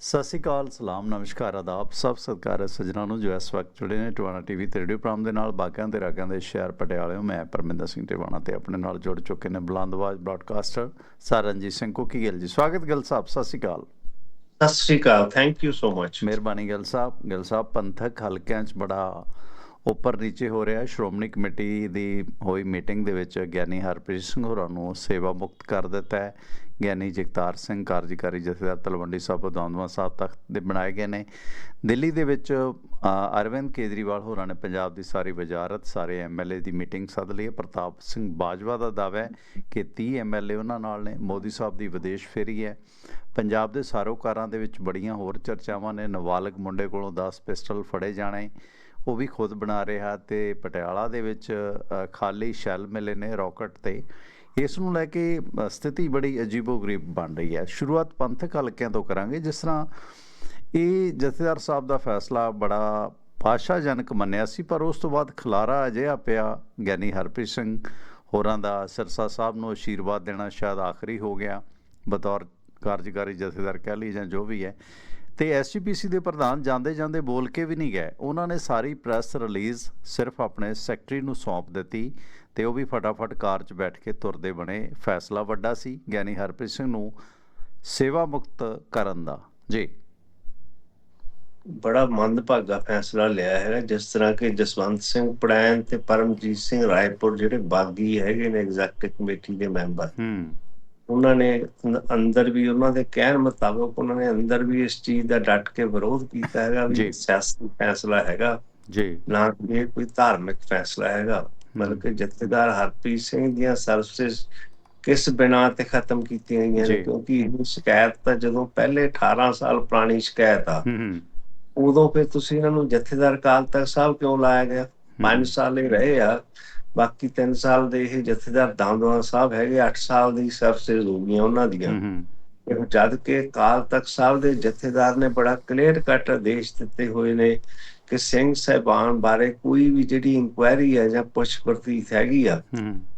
ਸਤਿ ਸ਼੍ਰੀ ਅਕਾਲ ਸਲਾਮ ਨਮਸਕਾਰ ਆਦਾਬ ਸਭ ਸਤਿਕਾਰ ਸੱਜਣਾ ਨੂੰ ਜੋ ਇਸ ਵਕਤ ਜੁੜੇ ਨੇ ਟਵਾਣਾ ਟੀਵੀ ਤੇ ਰੇਡੀਓ ਪ੍ਰੋਗਰਾਮ ਦੇ ਨਾਲ ਬਾਗਾਂ ਤੇ ਰਾਗਾਂ ਦੇ ਸ਼ਹਿਰ ਪਟਿਆਲੇ ਮੈਂ ਪਰਮਿੰਦਰ ਸਿੰਘ ਟਵਾਣਾ ਤੇ ਆਪਣੇ ਨਾਲ ਜੁੜ ਚੁੱਕੇ ਨੇ ਬੁਲੰਦਵਾਜ ਬ੍ਰਾਡਕਾਸਟਰ ਸਰਨਜੀਤ ਸਿੰਘ ਕੁਕੀ ਗਿੱਲ ਜੀ। ਸਵਾਗਤ ਗਿੱਲ ਸਾਹਿਬ ਸਤਿ ਸ਼੍ਰੀ ਅਕਾਲ। ਸਤਿ ਸ਼੍ਰੀ ਅਕਾਲ ਥੈਂਕ ਯੂ ਸੋ ਮਚ ਮਿਹਰਬਾਨੀ ਗਿੱਲ ਸਾਹਿਬ ਗਿੱਲ ਸਾਹਿਬ ਪੰਥਕ ਹਲਕਿਆਂ 'ਚ ਬੜਾ ਉੱਪਰ ਨੀਚੇ ਹੋ ਰਿਹਾ ਸ਼੍ਰੋਮਣੀ ਕਮੇਟੀ ਦੀ ਹੋਈ ਮੀਟਿੰਗ ਦੇ ਵਿੱਚ ਗਿਆਨੀ ਹਰਪ੍ਰੀਤ ਸਿੰਘ ਹੋਰਾਂ ਨੂੰ ਸੇਵਾ ਮੁਕਤ ਕਰ ਦਿੱਤਾ ਹੈ। ਗਿਆਨੀ ਜਗਤਾਰ ਸਿੰਘ, ਕਾਰਜਕਾਰੀ ਜਥੇਦਾਰ ਤਲਵੰਡੀ ਸਾਹਿਬ, ਦੌਂਦਵਾ ਸਾਹਿਬ ਤਖਤ ਦੇ ਬਣਾਏ ਗਏ ਨੇ। ਦਿੱਲੀ ਦੇ ਵਿੱਚ ਅਰਵਿੰਦ ਕੇਜਰੀਵਾਲ ਹੋਰਾਂ ਨੇ ਪੰਜਾਬ ਦੀ ਸਾਰੀ ਵਜ਼ਾਰਤ, ਸਾਰੇ ਐਮਐਲਏ ਦੀ ਮੀਟਿੰਗ ਸੱਦ ਲਈ ਹੈ। ਪ੍ਰਤਾਪ ਸਿੰਘ ਬਾਜਵਾ ਦਾ ਦਾਅਵਾ ਹੈ ਕਿ 30 ਐਮਐਲਏ ਉਹਨਾਂ ਨਾਲ ਨੇ। ਮੋਦੀ ਸਾਹਿਬ ਦੀ ਵਿਦੇਸ਼ ਫੇਰੀ ਹੈ। ਪੰਜਾਬ ਦੇ ਸਾਰੋਕਾਰਾਂ ਦੇ ਵਿੱਚ ਬੜੀਆਂ ਹੋਰ ਚਰਚਾਵਾਂ ਨੇ। ਨਾਬਾਲਗ ਮੁੰਡੇ ਕੋਲੋਂ 10 ਪਿਸਟਲ ਫੜੇ ਜਾਣੇ। ਉਹ ਵੀ ਖੁਦ ਬਣਾ ਰਿਹਾ ਤੇ ਪਟਿਆਲਾ ਦੇ ਵਿੱਚ ਖਾਲੀ ਸ਼ੈਲ ਮਿਲੇ ਨੇ ਰਾਕਟ ਤੇ। ਇਸ ਨੂੰ ਲੈ ਕੇ ਸਥਿਤੀ ਬੜੀ ਅਜੀਬੋ-ਗਰੀਬ ਬਣ ਰਹੀ ਹੈ। ਸ਼ੁਰੂਆਤ ਪੰਥਕ ਹਲਕਿਆਂ ਤੋਂ ਕਰਾਂਗੇ, ਜਿਸ ਤਰ੍ਹਾਂ ਇਹ ਜਥੇਦਾਰ ਸਾਹਿਬ ਦਾ ਫੈਸਲਾ ਬੜਾ ਪਾਸ਼ਾਜਨਕ ਮੰਨਿਆ ਸੀ, ਪਰ ਉਸ ਤੋਂ ਬਾਅਦ ਖਲਾਰਾ ਅਜਿਹਾ ਪਿਆ, ਗਿਆਨੀ ਹਰਪ੍ਰੀਤ ਸਿੰਘ ਹੋਰਾਂ ਦਾ ਸਿਰਸਾ ਸਾਹਿਬ ਨੂੰ ਅਸ਼ੀਰਵਾਦ ਦੇਣਾ ਸ਼ਾਇਦ ਆਖਰੀ ਹੋ ਗਿਆ। ਬਤੌਰ ਕਾਰਜਕਾਰੀ ਜਥੇਦਾਰ ਕਹਿ ਲਈ ਜਾਂ ਜੋ ਵੀ ਹੈ। ਤੇ ਐਸਜੀਪੀਸੀ ਦੇ ਪ੍ਰਧਾਨ ਜਾਂਦੇ ਜਾਂਦੇ ਬੋਲ ਕੇ ਵੀ ਨਹੀਂ ਗਏ। ਉਹਨਾਂ ਨੇ ਸਾਰੀ ਪ੍ਰੈਸ ਰਿਲੀਜ਼ ਸਿਰਫ ਆਪਣੇ ਸੈਕਟਰੀ ਨੂੰ ਸੌਂਪ ਦਿੱਤੀ ਤੇ ਉਹ ਵੀ ਫਟਾਫਟ ਕਾਰ 'ਚ ਬੈਠ ਕੇ ਤੁਰਦੇ ਬਣੇ। ਫੈਸਲਾ ਵੱਡਾ ਸੀ ਗਿਆਨੀ ਹਰਪ੍ਰੀਤ ਸਿੰਘ ਨੂੰ ਸੇਵਾ ਮੁਕਤ ਕਰਨ ਦਾ। ਜੀ। ਬੜਾ ਮੰਦਭਾਗਾ ਫੈਸਲਾ ਲਿਆ ਹੈ ਜਿਸ ਤਰ੍ਹਾਂ ਕਿ ਜਸਵੰਤ ਸਿੰਘ ਪੜੈਨ ਤੇ ਪਰਮਜੀਤ ਸਿੰਘ ਰਾਏਪੁਰ ਜਿਹੜੇ ਬਾਗੀ ਹੈਗੇ ਨੇ ਐਗਜ਼ੈਕਟਿਵ ਕਮੇਟੀ ਦੇ ਮੈਂਬਰ। ਹੂੰ। ਉਹਨਾਂ ਨੇ ਅੰਦਰ ਵੀ ਉਹਨਾਂ ਦੇ ਕਹਿਣ ਮੁਤਾਬਕ ਉਹਨਾਂ ਨੇ ਅੰਦਰ ਵੀ ਇਸ ਚੀਜ਼ ਦਾ ਡਟ ਕੇ ਵਿਰੋਧ ਕੀਤਾ ਹੈਗਾ ਵੀ ਸਿਆਸੀ ਫੈਸਲਾ ਹੈਗਾ। ਜੀ। ਨਾ ਕਿ ਇਹ ਕੋਈ ਧਾਰਮਿਕ ਫੈਸਲਾ ਹੈਗਾ ਬਲਕਿ ਜਥੇਦਾਰ ਹਰਪ੍ਰੀਤ ਸਿੰਘ ਦੀਆਂ ਸਰਵਿਸਿਜ਼ ਕਿਸ ਬਿਨਾ ਤੇ ਖਤਮ ਕੀਤੀਆਂ ਗਈਆਂ। ਨੇ? ਕਿਉਂਕਿ ਇਹ ਸ਼ਿਕਾਇਤ ਤਾਂ ਜਦੋਂ ਪਹਿਲੇ 18 ਸਾਲ ਪੁਰਾਣੀ ਸ਼ਿਕਾਇਤ ਆ ਉਦੋਂ ਫਿਰ ਤੁਸੀਂ ਇਹਨਾਂ ਨੂੰ ਜਥੇਦਾਰ ਕਾਲ ਤਖਤ ਸਾਹਿਬ ਕਿਉਂ ਲਾਇਆ ਗਿਆ? 5 ਸਾਲ ਹੀ ਰਹੇ ਆ। ਬਾਕੀ 3 ਸਾਲ ਦੇ ਇਹ ਜਥੇਦਾਰ ਦਾਮਦਵਾਨ ਸਾਹਿਬ ਹੈਗੇ 8 ਸਾਲ ਦੀ ਸਰਵਿਸਿਜ਼ ਹੋ ਗਈਆਂ ਉਹਨਾਂ ਦੀਆਂ। ਇਹ ਜਦ ਕਿ ਕਾਲ ਤਖਤ ਸਾਹਿਬ ਦੇ ਜਥੇਦਾਰ ਨੇ ਬੜਾ ਕਲੀਅਰ ਕੱਟ ਆਦੇਸ਼ ਦਿੱਤੇ ਹੋਏ ਨੇ ਕਿ ਸਿੰਘ ਸਾਹਿਬਾਨ ਬਾਰੇ ਕੋਈ ਵੀ ਜਿਹੜੀ ਇਨਕੁਆਇਰੀ ਹੈ ਜਾਂ ਪੁੱਛ ਪ੍ਰਤੀਤ ਹੈਗੀ ਆ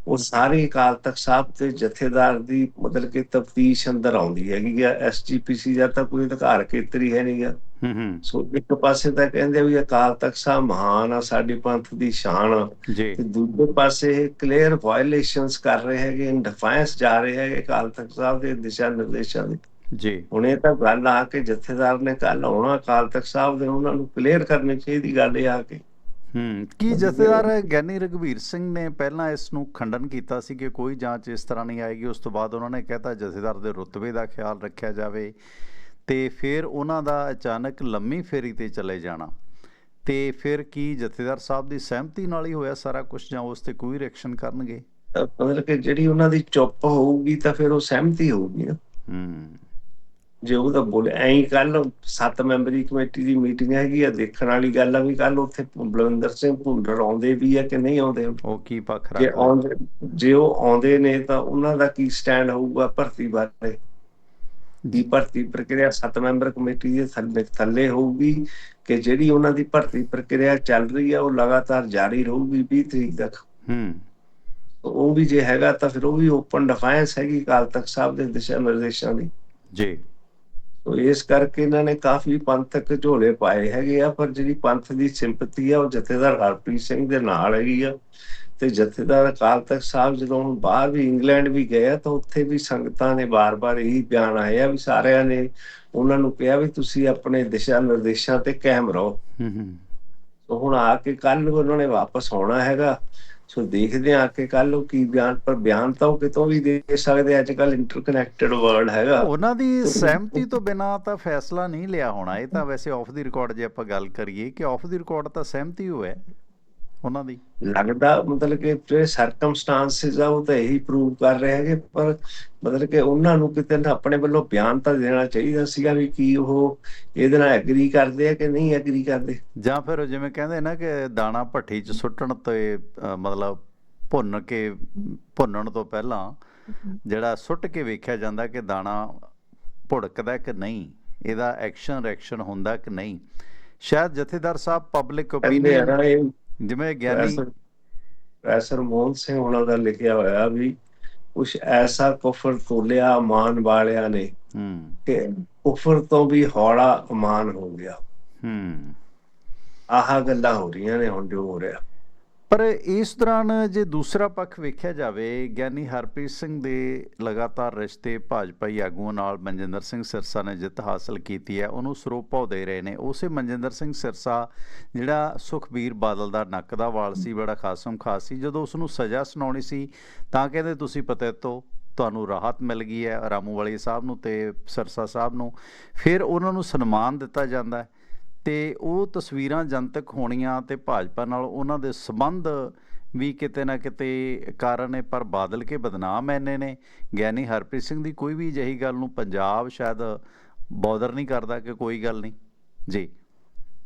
ਉਹ ਸਾਰੇ ਅਕਾਲ ਤਖਤ ਸਾਹਿਬ ਤੇ ਜਥੇਦਾਰ ਦੀ ਮਤਲਬ ਕਿ ਤਫਤੀਸ਼ ਅੰਦਰ ਆਉਂਦੀ ਹੈਗੀ ਆ। ਐਸਜੀਪੀਸੀ ਦਾ ਤਾਂ ਕੋਈ ਅਧਿਕਾਰ ਖੇਤਰੀ ਹੈ ਨਹੀਂਗਾ ਹੂੰ ਹੂੰ। ਸੋ ਇੱਕ ਪਾਸੇ ਤਾਂ ਕਹਿੰਦੇ ਵੀ ਅਕਾਲ ਤਖਤ ਸਾਹਿਬ ਮਹਾਨ ਆ ਸਾਡੀ ਪੰਥ ਦੀ ਸ਼ਾਨ ਆ। ਜੀ। ਤੇ ਦੂਜੇ ਪਾਸੇ ਕਲੀਅਰ ਵਾਇਲੇਸ਼ਨਸ ਕਰ ਰਹੇ ਹੈਗੇ ਇਨ ਡਿਫਾਈਂਸ ਜਾ ਰਹੇ ਹੈਗੇ ਅਕਾਲ ਤਖਤ ਸਾਹਿਬ ਦੇ ਦਿਸ਼ਾ ਨਿਰਦੇਸ਼ਾਂ ਦੀ। ਜੀ। ਹੁਣ ਇਹ ਤਾਂ ਗੱਲ ਆ ਕਿ ਜਥੇਦਾਰ ਨੇ ਕੱਲ ਆਉਣਾ ਅਕਾਲ ਤਖਤ ਸਾਹਿਬ ਦੇ ਉਹਨਾਂ ਨੂੰ ਕਲੀਅਰ ਕਰਨੀ ਚਾਹੀਦੀ ਗੱਲ ਇਹ ਆ ਕੇ। ਹੂੰ ਕੀ ਜਥੇਦਾਰ ਗਿਆਨੀ ਰਘਵੀਰ ਸਿੰਘ ਨੇ ਪਹਿਲਾਂ ਇਸ ਨੂੰ ਖੰਡਨ ਕੀਤਾ ਸੀ ਕਿ ਕੋਈ ਜਾਂਚ ਇਸ ਤਰ੍ਹਾਂ ਨਹੀਂ ਆਏਗੀ ਉਸ ਤੋਂ ਬਾਅਦ ਉਹਨਾਂ ਨੇ ਕਹਿਤਾ ਜਥੇਦਾਰ ਦੇ ਰੁਤਬੇ ਦਾ ਖਿਆਲ ਰੱਖਿਆ ਜਾਵੇ ਤੇ ਫਿਰ ਉਹਨਾਂ ਦਾ ਅਚਾਨਕ ਲੰਮੀ ਫੇਰੀ ਤੇ ਚਲੇ ਜਾਣਾ। ਤੇ ਫਿਰ ਕੀ ਜਥੇਦਾਰ ਸਾਹਿਬ ਦੀ ਸਹਿਮਤੀ ਨਾਲ ਹੀ ਹੋਇਆ ਸਾਰਾ ਕੁਝ ਜਾਂ ਉਸ ਤੇ ਕੋਈ ਰਿਐਕਸ਼ਨ ਕਰਨਗੇ? ਮਤਲਬ ਕਿ ਜਿਹੜੀ ਉਹਨਾਂ ਦੀ ਚੁੱਪ ਹੋਊਗੀ ਤਾਂ ਫਿਰ ਉਹ ਸਹਿਮਤੀ ਹੋਊਗੀ ਨਾ। ਹੂੰ। ਜੇ ਉਹ ਤਾਂ ਬੋਲੇ ਐਂ ਕੱਲ ਸੱਤ ਮੈਂਬਰੀ ਕਮੇਟੀ ਦੀ ਮੀਟਿੰਗ ਹੈਗੀ ਆ ਦੇਖਣ ਵਾਲੀ ਗੱਲ ਆ ਵੀ ਕੱਲ ਉੱਥੇ ਬਲਵਿੰਦਰ ਸਿੰਘ ਭੁੰਡਰ ਆਉਂਦੇ ਵੀ ਆ ਕਿ ਨਹੀਂ ਆਉਂਦੇ? ਉਹ ਕੀ ਪੱਖ ਜੇ ਰੱਖਦਾ? ਆਉਂਦੇ ਜੇ ਉਹ ਆਉਂਦੇ ਨੇ ਤਾਂ ਉਹਨਾਂ ਦਾ ਕੀ ਸਟੈਂਡ ਹੋਊਗਾ ਭਰਤੀ ਬਾਰੇ ਦੀ ਭਰਤੀ ਪ੍ਰਕਿਰਿਆ ਸੱਤ ਮੈਂਬਰ ਕਮੇਟੀ ਦੇ ਥੱਲੇ ਥੱਲੇ ਹੋਊਗੀ ਕਿ ਜਿਹੜੀ ਉਹਨਾਂ ਦੀ ਭਰਤੀ ਪ੍ਰਕਿਰਿਆ ਚੱਲ ਰਹੀ ਆ ਉਹ ਲਗਾਤਾਰ ਜਾਰੀ ਰਹੂਗੀ 20 ਤਰੀਕ ਤੱਕ? ਹੂੰ। ਉਹ ਵੀ ਜੇ ਹੈਗਾ ਤਾਂ ਫਿਰ ਉਹ ਵੀ ਓਪਨ ਡਿਫਾਈਂਸ ਹੈਗੀ ਕਾਲ ਤੱਕ ਸਾਹਿਬ ਦੇ ਦਿਸ਼ਾ ਨਿਰਦੇਸ਼ਾਂ ਦੀ। ਜੀ। ਤੋ ਇਸ ਕਰਕੇ ਇਹਨਾਂ ਨੇ ਕਾਫੀ ਪੰਥਕ ਝੋਲੇ ਪਾਏ ਹੈਗੇ ਆ ਪਰ ਜਿਹੜੀ ਪੰਥ ਦੀ ਸਿੰਪਥੀ ਆ ਉਹ ਜਥੇਦਾਰ ਹਰਪ੍ਰੀਤ ਸਿੰਘ ਦੇ ਨਾਲ ਹੈਗੀ ਆ। ਤੇ ਜਥੇਦਾਰ ਅਕਾਲ ਤਖਤ ਸਾਹਿਬ ਜਦੋਂ ਹੁਣ ਬਾਹਰ ਵੀ ਇੰਗਲੈਂਡ ਵੀ ਗਏ ਆ ਤਾਂ ਉੱਥੇ ਵੀ ਸੰਗਤਾਂ ਨੇ ਬਾਰ-ਬਾਰ ਇਹੀ ਬਿਆਨ ਆਏ ਆ ਵੀ ਸਾਰਿਆਂ ਨੇ ਉਹਨਾਂ ਨੂੰ ਕਿਹਾ ਵੀ ਤੁਸੀਂ ਆਪਣੇ ਦਿਸ਼ਾ ਨਿਰਦੇਸ਼ਾਂ ਤੇ ਕਾਇਮ ਰਹੋ। ਹੂੰ ਹੂੰ। ਸੋ ਹੁਣ ਆ ਕੇ ਕੱਲ ਉਹਨਾਂ ਨੇ ਵਾਪਸ ਆਉਣਾ ਹੈਗਾ। ਸੋ ਦੇਖਦੇ ਆ ਕਿ ਕੱਲ ਉਹ ਕੀ ਬਿਆਨ ਪਰ ਬਿਆਨ ਤਾਂ ਉਹ ਕਿਤੋਂ ਵੀ ਦੇ ਸਕਦੇ ਅੱਜ ਕੱਲ ਇੰਟਰਕਨੈਕਟਡ ਵਰਲਡ ਹੈਗਾ। ਉਹਨਾਂ ਦੀ ਸਹਿਮਤੀ ਤੋਂ ਬਿਨਾ ਤਾਂ ਫੈਸਲਾ ਨਹੀਂ ਲਿਆ ਹੋਣਾ। ਇਹ ਤਾਂ ਵੈਸੇ ਆਫ ਦੀ ਰਿਕਾਰਡ ਜੇ ਆਪਾਂ ਗੱਲ ਕਰੀਏ ਕਿ ਆਫ ਦੀ ਰਿਕਾਰਡ ਤਾਂ ਸਹਿਮਤੀ ਹੋਇਆ। ਉਹਨਾਂ ਦੀ? ਲੱਗਦਾ ਮਤਲਬ ਕਿ ਜਿਹੜੇ ਸਰਕਮਸਟੈਂਸਸ ਆ ਉਹ ਤਾਂ ਇਹੀ ਪ੍ਰੂਵ ਕਰ ਰਹੇ ਹੈਗੇ ਪਰ ਮਤਲਬ ਕਿ ਉਹਨਾਂ ਨੂੰ ਕਿਤੇ ਨਾ ਆਪਣੇ ਵੱਲੋਂ ਬਿਆਨ ਤਾਂ ਦੇਣਾ ਚਾਹੀਦਾ ਸੀਗਾ ਵੀ ਕੀ ਉਹ ਇਹਦੇ ਨਾਲ ਐਗਰੀ ਕਰਦੇ ਆ ਕਿ ਨਹੀਂ ਐਗਰੀ ਕਰਦੇ। ਜਾਂ ਫਿਰ ਜਿਵੇਂ ਕਹਿੰਦੇ ਨਾ ਕਿ ਦਾਣਾ ਭੱਠੀ 'ਚ ਸੁੱਟਣ ਤੇ ਮਤਲਬ ਭੁੰਨ ਕੇ ਭੁੰਨਣ ਤੋਂ ਪਹਿਲਾਂ ਜਿਹੜਾ ਸੁੱਟ ਕੇ ਵੇਖਿਆ ਜਾਂਦਾ ਕਿ ਦਾਣਾ ਭੁੜਕਦਾ ਕਿ ਨਹੀਂ ਇਹਦਾ ਐਕਸ਼ਨ ਰਿਐਕਸ਼ਨ ਹੁੰਦਾ ਕਿ ਨਹੀਂ। ਸ਼ਾਇਦ ਜਥੇਦਾਰ ਸਾਹਿਬ ਪਬਲਿਕ ਓਪੀਨੀਅਨ ਜਿਵੇਂ ਗਿਆਨੀ ਪ੍ਰੋਫੈਸਰ ਮੋਹਨ ਸਿੰਘ ਉਹਨਾਂ ਦਾ ਲਿਖਿਆ ਹੋਇਆ ਵੀ ਕੁਛ ਐਸਾ ਕੁਫਰ ਤੋਲਿਆ ਮਾਨ ਵਾਲਿਆਂ ਨੇ ਹੂੰ। ਕਿ ਕੁਫਰ ਤੋਂ ਵੀ ਹੌਲਾ ਅਮਾਨ ਹੋ ਗਿਆ। ਹੂੰ। ਆਹ ਗੱਲਾਂ ਹੋ ਰਹੀਆਂ ਨੇ ਹੁਣ ਜੋ ਹੋ ਰਿਹਾ। ਪਰ ਇਸ ਦੌਰਾਨ ਜੇ ਦੂਸਰਾ ਪੱਖ ਵੇਖਿਆ ਜਾਵੇ, ਗਿਆਨੀ ਹਰਪ੍ਰੀਤ ਸਿੰਘ ਦੇ ਲਗਾਤਾਰ ਰਿਸ਼ਤੇ ਭਾਜਪਾਈ ਆਗੂਆਂ ਨਾਲ ਮਨਜਿੰਦਰ ਸਿੰਘ ਸਿਰਸਾ ਨੇ ਜਿੱਤ ਹਾਸਲ ਕੀਤੀ ਹੈ। ਉਹਨੂੰ ਸਰੋਪਾ ਦੇ ਰਹੇ ਨੇ। ਉਸੇ ਮਨਜਿੰਦਰ ਸਿੰਘ ਸਿਰਸਾ, ਜਿਹੜਾ ਸੁਖਬੀਰ ਬਾਦਲ ਦਾ ਨੱਕ ਦਾ ਵਾਲ ਸੀ, ਬੜਾ ਖਾਸਮ ਖਾਸ ਸੀ, ਜਦੋਂ ਉਸ ਨੂੰ ਸਜ਼ਾ ਸੁਣਾਉਣੀ ਸੀ, ਤਾਂ ਕਹਿੰਦੇ, ਤੁਸੀਂ ਪਤੈਤੋ ਤੁਹਾਨੂੰ ਰਾਹਤ ਮਿਲ ਗਈ ਹੈ। ਰਾਮੂ ਵਾਲੀ ਸਾਹਿਬ ਨੂੰ ਤੇ ਸਿਰਸਾ ਸਾਹਿਬ ਨੂੰ। ਫਿਰ ਉਹਨਾਂ ਨੂੰ ਸਨਮਾਨ ਦਿੱਤਾ ਜਾਂਦਾ ਹੈ। ਤੇ ਉਹ ਤਸਵੀਰਾਂ ਜਨਤਕ ਹੋਣੀਆਂ ਤੇ ਭਾਜਪਾ ਨਾਲ ਉਹਨਾਂ ਦੇ ਸੰਬੰਧ ਵੀ ਕਿਤੇ ਨਾ ਕਿਤੇ ਕਾਰਨ ਹੈ ਪਰ ਬਾਦਲ ਕੇ ਬਦਨਾਮ ਐਨੇ ਨੇ। ਗਿਆਨੀ ਹਰਪ੍ਰੀਤ ਸਿੰਘ ਦੀ ਕੋਈ ਵੀ ਅਜਿਹੀ ਗੱਲ ਨੂੰ ਪੰਜਾਬ ਸ਼ਾਇਦ ਬੌਦਰ ਨਹੀਂ ਕਰਦਾ ਕਿ ਕੋਈ ਗੱਲ ਨਹੀਂ। ਜੀ।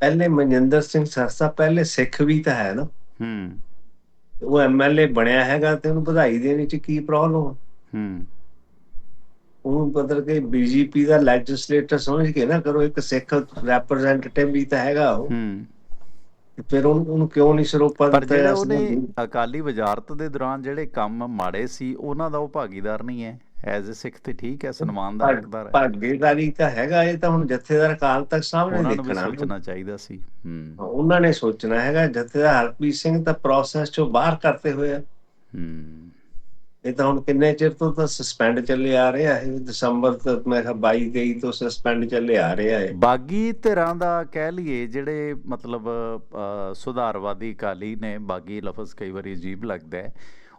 ਪਹਿਲੇ ਮਨਜਿੰਦਰ ਸਿੰਘ ਸਰਸਾ ਪਹਿਲੇ ਸਿੱਖ ਵੀ ਤਾਂ ਹੈ ਨਾ। ਹੂੰ। ਉਹ ਐਮਐਲਏ ਬਣਿਆ ਹੈਗਾ ਤੇ ਉਹਨੂੰ ਵਧਾਈ ਦੇਣ ਚ ਕੀ ਪ੍ਰੋਬਲਮ ਹੂੰ। ਉਹਨੂੰ ਮਤਲਬ ਕਿ ਬੀਜੇਪੀ ਦਾ ਲੈਜਿਸਲੇਟਰ ਸਮਝ ਕੇ ਨਾ ਕਰੋ ਇੱਕ ਸਿੱਖ ਰੈਪਰੈਜ਼ੈਂਟੇਟਿਵ ਵੀ ਤਾਂ ਹੈਗਾ ਉਹ। ਹੂੰ। ਫਿਰ ਉਹਨੂੰ ਕਿਉਂ ਨਹੀਂ ਸਰੋਪਾ ਪਰ ਦਿੱਤਾ ਜਿਹੜਾ ਜਾ ਉਹਨੇ? ਅਕਾਲੀ ਵਜ਼ਾਰਤ ਦੇ ਦੌਰਾਨ ਜਿਹੜੇ ਕੰਮ ਮਾੜੇ ਸੀ ਉਹਨਾਂ ਦਾ ਉਹ ਭਾਗੀਦਾਰ ਨਹੀਂ ਹੈ। ਐਜ਼ ਅ ਸਿੱਖ ਤੇ ਠੀਕ ਹੈ ਸਨਮਾਨ ਦਾ ਹੱਕਦਾਰ ਹੈ। ਭਾਗੀਦਾਰੀ ਤਾਂ ਹੈਗਾ ਇਹ ਤਾਂ ਹੁਣ ਜਥੇਦਾਰ ਅਕਾਲ ਤੱਕ ਸਾਹਮਣੇ ਦੇਖਣਾ। ਸੋਚਣਾ ਚਾਹੀਦਾ ਸੀ। ਹੂੰ। ਉਹਨਾਂ ਨੇ ਸੋਚਣਾ ਹੈਗਾ ਜਥੇਦਾਰ ਹਰਪ੍ਰੀਤ ਸਿੰਘ ਤਾਂ ਪ੍ਰੋਸੈਸ ਚੋਂ ਬਾਹਰ ਕਰਤੇ ਹੋਏ ਆ। ਹੂੰ। ਇਹ ਤਾਂ ਹੁਣ ਕਿੰਨੇ ਚਿਰ ਤੋਂ ਤਾਂ ਸਸਪੈਂਡ ਚੱਲੇ ਆ ਰਿਹਾ ਹੈ ਦਸੰਬਰ ਤੱਕ ਮੈਂ ਕਿਹਾ 22 23 ਤੋਂ ਸਸਪੈਂਡ ਚੱਲੇ ਆ ਰਿਹਾ ਹੈ ਬਾਗੀ ਧਿਰਾਂ ਦਾ ਕਹਿ ਲਈਏ ਜਿਹੜੇ ਮਤਲਬ ਸੁਧਾਰਵਾਦੀ ਅਕਾਲੀ ਨੇ ਬਾਗੀ ਲਫ਼ਜ਼ ਕਈ ਵਾਰੀ ਅਜੀਬ ਲੱਗਦਾ ਹੈ।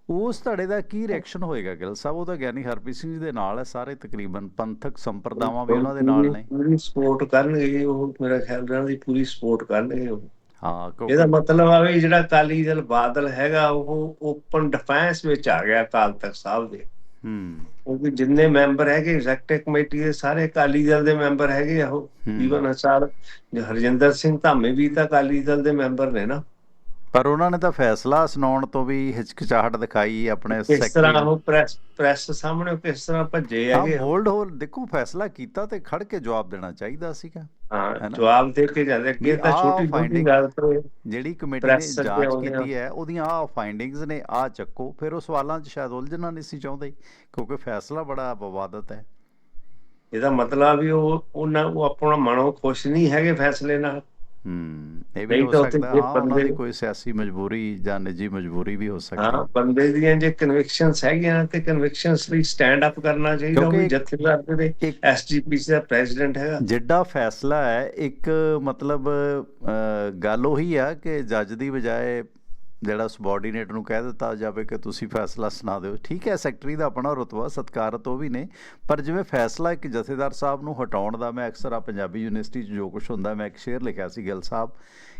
ਉਸ ਧੜੇ ਦਾ ਕੀ ਰਿਐਕਸ਼ਨ ਹੋਏਗਾ ਗਿਲ ਸਾਹਿਬ? ਉਹ ਤਾਂ ਗਿਆਨੀ ਹਰਪ੍ਰੀਤ ਸਿੰਘ ਜੀ ਦੇ ਨਾਲ ਹੈ ਸਾਰੇ ਤਕਰੀਬਨ ਪੰਥਕ ਸੰਪਰਦਾਵਾਂ ਵੀ ਉਹਨਾਂ ਦੇ ਨਾਲ ਨੇ। ਪੂਰੀ ਸਪੋਰਟ ਕਰਨਗੇ ਉਹ ਮੇਰਾ ਖਿਆਲ ਉਹਨਾਂ ਦੀ ਪੂਰੀ ਸਪੋਰਟ ਕਰਨਗੇ ਉਹ। ਹਾਂ ਕਿਉਂਕਿ ਇਹਦਾ ਮਤਲਬ ਆ ਵੀ ਜਿਹੜਾ ਅਕਾਲੀ ਦਲ ਬਾਦਲ ਹੈਗਾ ਉਹ ਓਪਨ ਡਿਫੈਂਸ ਵਿੱਚ ਆ ਗਿਆ ਅਕਾਲ ਤਖਤ ਸਾਹਿਬ ਦੇ। ਹੂੰ। ਕਿਉਂਕਿ ਜਿੰਨੇ ਮੈਂਬਰ ਹੈਗੇ ਐਗਜ਼ੈਕਟਿਵ ਕਮੇਟੀ ਦੇ ਸਾਰੇ ਅਕਾਲੀ ਦਲ ਦੇ ਮੈਂਬਰ ਹੈਗੇ ਆ ਉਹ। ਈਵਨ ਅਸਾਰ ਹਰਜਿੰਦਰ ਸਿੰਘ ਧਾਮੇ ਵੀ ਤਾਂ ਅਕਾਲੀ ਦਲ ਦੇ ਮੈਂਬਰ ਨੇ ਨਾ। ਪਰ ਉਹਨਾਂ ਨੇ ਤਾਂ ਫੈਸਲਾ ਸੁਣਾਉਣ ਤੋਂ ਵੀ ਹਿਚਕਿਚਾਹਟ ਦਿਖਾਈ ਆਪਣੇ ਕਿਸ ਤਰ੍ਹਾਂ ਉਹ ਪ੍ਰੈਸ ਪ੍ਰੈਸ ਸਾਹਮਣੇ ਕਿਸ ਤਰ੍ਹਾਂ ਭੱਜੇ ਹਾਂ ਹੈਗੇ ਹੋਲਡ ਹੋਲ ਦੇਖੋ ਫੈਸਲਾ ਕੀਤਾ ਤੇ ਖੜ ਕੇ ਜਵਾਬ ਦੇਣਾ ਚਾਹੀਦਾ ਸੀਗਾ ਹਾਂ ਹੈ? ਜਵਾਬ ਦੇ ਕੇ ਜਾਂਦੇ। ਅੱਗੇ ਤਾਂ ਛੋਟੀ finding- ਗੱਲ ਤੋਂ ਜਿਹੜੀ ਕਮੇਟੀ ਨੇ ਜਾਂਚ। ਕੀਤੀ ਹੈ ਉਹਦੀਆਂ ਆ ਫਾਈਂਡਿੰਗਸ ਨੇ ਆ ਚੱਕੋ। ਫਿਰ ਉਹ ਸਵਾਲਾਂ 'ਚ ਸ਼ਾਇਦ ਉਲਝਣਾ ਨਹੀਂ ਸੀ ਚਾਹੁੰਦੇ ਕਿਉਂਕਿ ਫੈਸਲਾ ਬੜਾ ਵਿਵਾਦਤ ਹੈ। ਇਹਦਾ ਮਤਲਬ ਵੀ ਉਹ ਉਹਨਾਂ ਉਹ ਆਪਣਾ ਮਨੋਂ ਖੁਸ਼ ਨਹੀਂ ਹੈਗੇ ਫੈਸਲੇ ਨਾਲ। ਹੂੰ। ਇਹ ਵੀ ਹੋ ਸਕਦਾ ਹਾਂ ਉਹਨਾਂ ਦੀ ਕੋਈ ਸਿਆਸੀ ਮਜਬੂਰੀ ਜਾਂ ਨਿੱਜੀ ਮਜਬੂਰੀ ਵੀ ਹੋ ਸਕਦੀ ਹਾਂ ਹੈ। ਬੰਦੇ ਦੀਆਂ ਜੇ ਕਨਵਿਕਸ਼ਨਸ ਹੈਗੀਆਂ ਤੇ ਕਨਵਿਕਸ਼ਨਸ ਲਈ ਸਟੈਂਡ ਅਪ ਕਰਨਾ ਚਾਹੀਦਾ ਉਹ ਜਥੇਦਾਰ ਦੇ ਐਸਜੀਪੀਸੀ ਦਾ ਪ੍ਰੈਜ਼ੀਡੈਂਟ ਹੈਗਾ। ਜਿੱਡਾ ਫੈਸਲਾ ਹੈ ਇੱਕ ਮਤਲਬ ਗੱਲ ਉਹੀ ਆ ਕਿ ਜੱਜ ਦੀ ਬਜਾਏ ਜਿਹੜਾ ਸਬੋਰਡੀਨੇਟ ਨੂੰ ਕਹਿ ਦਿੱਤਾ ਜਾਵੇ ਕਿ ਤੁਸੀਂ ਫੈਸਲਾ ਸੁਣਾ ਦਿਓ। ਠੀਕ ਹੈ, ਸੈਕਟਰੀ ਦਾ ਆਪਣਾ ਰੁਤਬਾ, ਸਤਿਕਾਰਤ ਉਹ ਵੀ ਨੇ। ਪਰ ਜਿਵੇਂ ਫੈਸਲਾ ਇੱਕ ਜਥੇਦਾਰ ਸਾਹਿਬ ਨੂੰ ਹਟਾਉਣ ਦਾ, ਮੈਂ ਅਕਸਰ ਆ ਪੰਜਾਬੀ ਯੂਨੀਵਰਸਿਟੀ 'ਚ ਜੋ ਕੁਝ ਹੁੰਦਾ, ਮੈਂ ਇੱਕ ਸ਼ੇਅਰ ਲਿਖਿਆ ਸੀ ਗਿੱਲ ਸਾਹਿਬ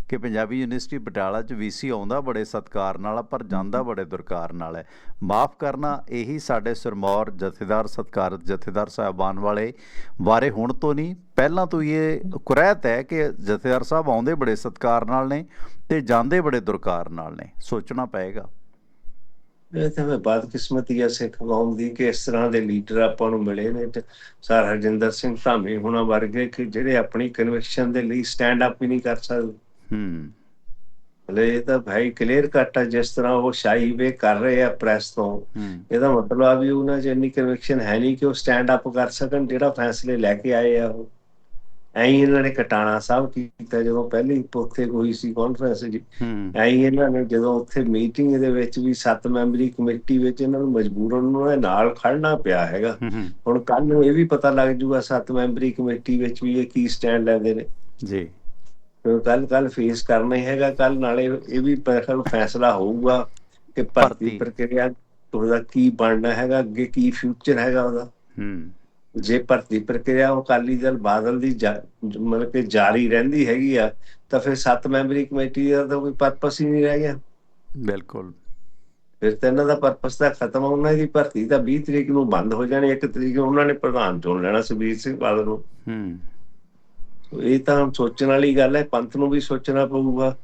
ਕਿ ਪੰਜਾਬੀ ਯੂਨੀਵਰਸਿਟੀ ਪਟਿਆਲਾ 'ਚ ਵੀਸੀ ਆਉਂਦਾ, ਬੜੇ ਸਤਿਕਾਰ ਨਾਲ ਪਰ ਜਾਂਦਾ ਬੜੇ ਦੁਰਕਾਰ ਨਾਲ ਹੈ। ਮਾਫ ਕਰਨਾ, ਇਹੀ ਸਾਡੇ ਸਰਮੌਰ ਜਥੇਦਾਰ, ਸਤਿਕਾਰਤ ਜਥੇਦਾਰ ਸਾਹਿਬਾਨ ਵਾਲੇ ਵਾਰੇ ਹੁਣ ਤੋਂ ਨਹੀਂ, ਪਹਿਲਾਂ ਤੋਂ ਇਹ ਕੁਰੈਤ ਹੈ ਕਿ ਜਥੇਦਾਰ ਸਾਹਿਬ ਆਉਂਦੇ ਬੜੇ ਸਤਿਕਾਰ ਨਾਲ ਨੇ ਤੇ ਜਾਂਦੇ ਬੜੇ ਦੁਰਕਾਰ ਨਾਲ ਨੇ। ਸੋਚਣਾ ਪਏਗਾ। ਇਹ ਤਾਂ ਮੈਂ ਬਾਤ ਕਿਸਮਤੀ ਆ ਸਿੱਖ ਕੌਮ ਦੀ ਕਿ ਇਸ ਤਰ੍ਹਾਂ ਦੇ ਲੀਡਰ ਆਪਾਂ ਨੂੰ ਮਿਲੇ ਨੇ ਤੇ ਸਰ ਹਰਜਿੰਦਰ ਸਿੰਘ ਧਾਮੀ ਹੁਣਾ ਵਰਗੇ ਕਿ ਜਿਹੜੇ ਆਪਣੀ ਕਨਵਿਕਸ਼ਨ ਦੇ ਲਈ ਸਟੈਂਡ ਅਪ ਹੀ ਨਹੀਂ ਕਰ ਸਕਦੇ। ਹਲੇ ਇਹ ਤਾਂ ਭਾਈ ਕਲੀਅਰ ਕੱਟ ਆ ਜਿਸ ਤਰ੍ਹਾਂ ਉਹ ਸ਼ਾਈ ਵੇ ਕਰ ਰਹੇ ਆ ਪ੍ਰੈਸ ਤੋਂ। ਇਹਦਾ ਮਤਲਬ ਆ ਵੀ ਉਹਨਾਂ 'ਚ ਇੰਨੀ ਕਨਵਿਕਸ਼ਨ ਹੈ ਨਹੀਂ ਕਿ ਉਹ ਸਟੈਂਡ ਅਪ ਕਰ ਸਕਣ ਜਿਹੜਾ ਫੈਸਲੇ ਲੈ ਕੇ ਆਏ ਆ ਉਹ। ਐਂ ਇਹਨਾਂ ਨੇ ਕਟਾਣਾ ਸਾਹਿਬ ਕੀਤਾ ਜਦੋਂ ਪਹਿਲੀ ਉੱਥੇ ਹੋਈ ਸੀ ਕਾਨਫਰੰਸ ਜੀ। ਐਂ ਇਹਨਾਂ ਨੇ ਜਦੋਂ ਉੱਥੇ ਮੀਟਿੰਗ ਦੇ ਵਿੱਚ ਵੀ ਸੱਤ ਮੈਂਬਰੀ ਕਮੇਟੀ ਵਿੱਚ ਇਹਨਾਂ ਨੂੰ ਮਜਬੂਰਨ ਉਹਨਾਂ ਦੇ ਨਾਲ ਖੜਨਾ ਪਿਆ ਹੈਗਾ। ਹੁਣ ਕੱਲ ਨੂੰ ਇਹ ਵੀ ਪਤਾ ਲੱਗ ਜੂਗਾ ਸੱਤ ਮੈਂਬਰੀ ਕਮੇਟੀ ਵਿੱਚ ਵੀ ਇਹ ਕੀ ਸਟੈਂਡ ਲੈਂਦੇ ਨੇ। ਜੀ। ਕੱਲ ਕੱਲ ਫੇਸ ਕਰਨਾ ਹੀ ਹੈਗਾ ਕੱਲ ਨਾਲੇ ਇਹ ਵੀ ਫੈਸਲਾ ਹੋਊਗਾ ਕਿ ਭਰਤੀ। ਪ੍ਰਕਿਰਿਆ ਉਹਦਾ ਕੀ ਬਣਨਾ ਹੈਗਾ ਅੱਗੇ ਕੀ ਫਿਊਚਰ ਹੈਗਾ ਉਹਦਾ। ਹੂੰ। ਜੇ ਭਰਤੀ ਪ੍ਰਕਿਰਿਆ ਉਹ ਅਕਾਲੀ ਦਲ ਬਾਦਲ ਦੀ ਮਤਲਬ ਕਿ ਜਾਰੀ ਰਹਿੰਦੀ ਹੈਗੀ ਆ ਤਾਂ ਫਿਰ ਸੱਤ ਮੈਂਬਰੀ ਕਮੇਟੀ ਦਾ ਤਾਂ ਕੋਈ ਪਰਪਸ ਹੀ ਨਹੀਂ ਰਹਿ ਗਿਆ। ਬਿਲਕੁਲ। ਫਿਰ ਤਾਂ ਇਹਨਾਂ ਦਾ ਪਰਪਸ ਤਾਂ ਖਤਮ ਉਹਨਾਂ ਦੀ ਭਰਤੀ ਤਾਂ 20 ਤਰੀਕ ਨੂੰ ਬੰਦ ਹੋ ਜਾਣੀ ਇੱਕ ਤਰੀਕ ਨੂੰ ਉਹਨਾਂ ਨੇ ਪ੍ਰਧਾਨ ਚੁਣ ਲੈਣਾ ਸੁਖਬੀਰ ਸਿੰਘ ਬਾਦਲ ਨੂੰ। ਹੂੰ। ਇਹ ਤਾਂ ਸੋਚਣ ਵਾਲੀ ਗੱਲ ਹੈ ਪੰਥ ਨੂੰ ਵੀ ਸੋਚਣਾ ਪਊਗਾ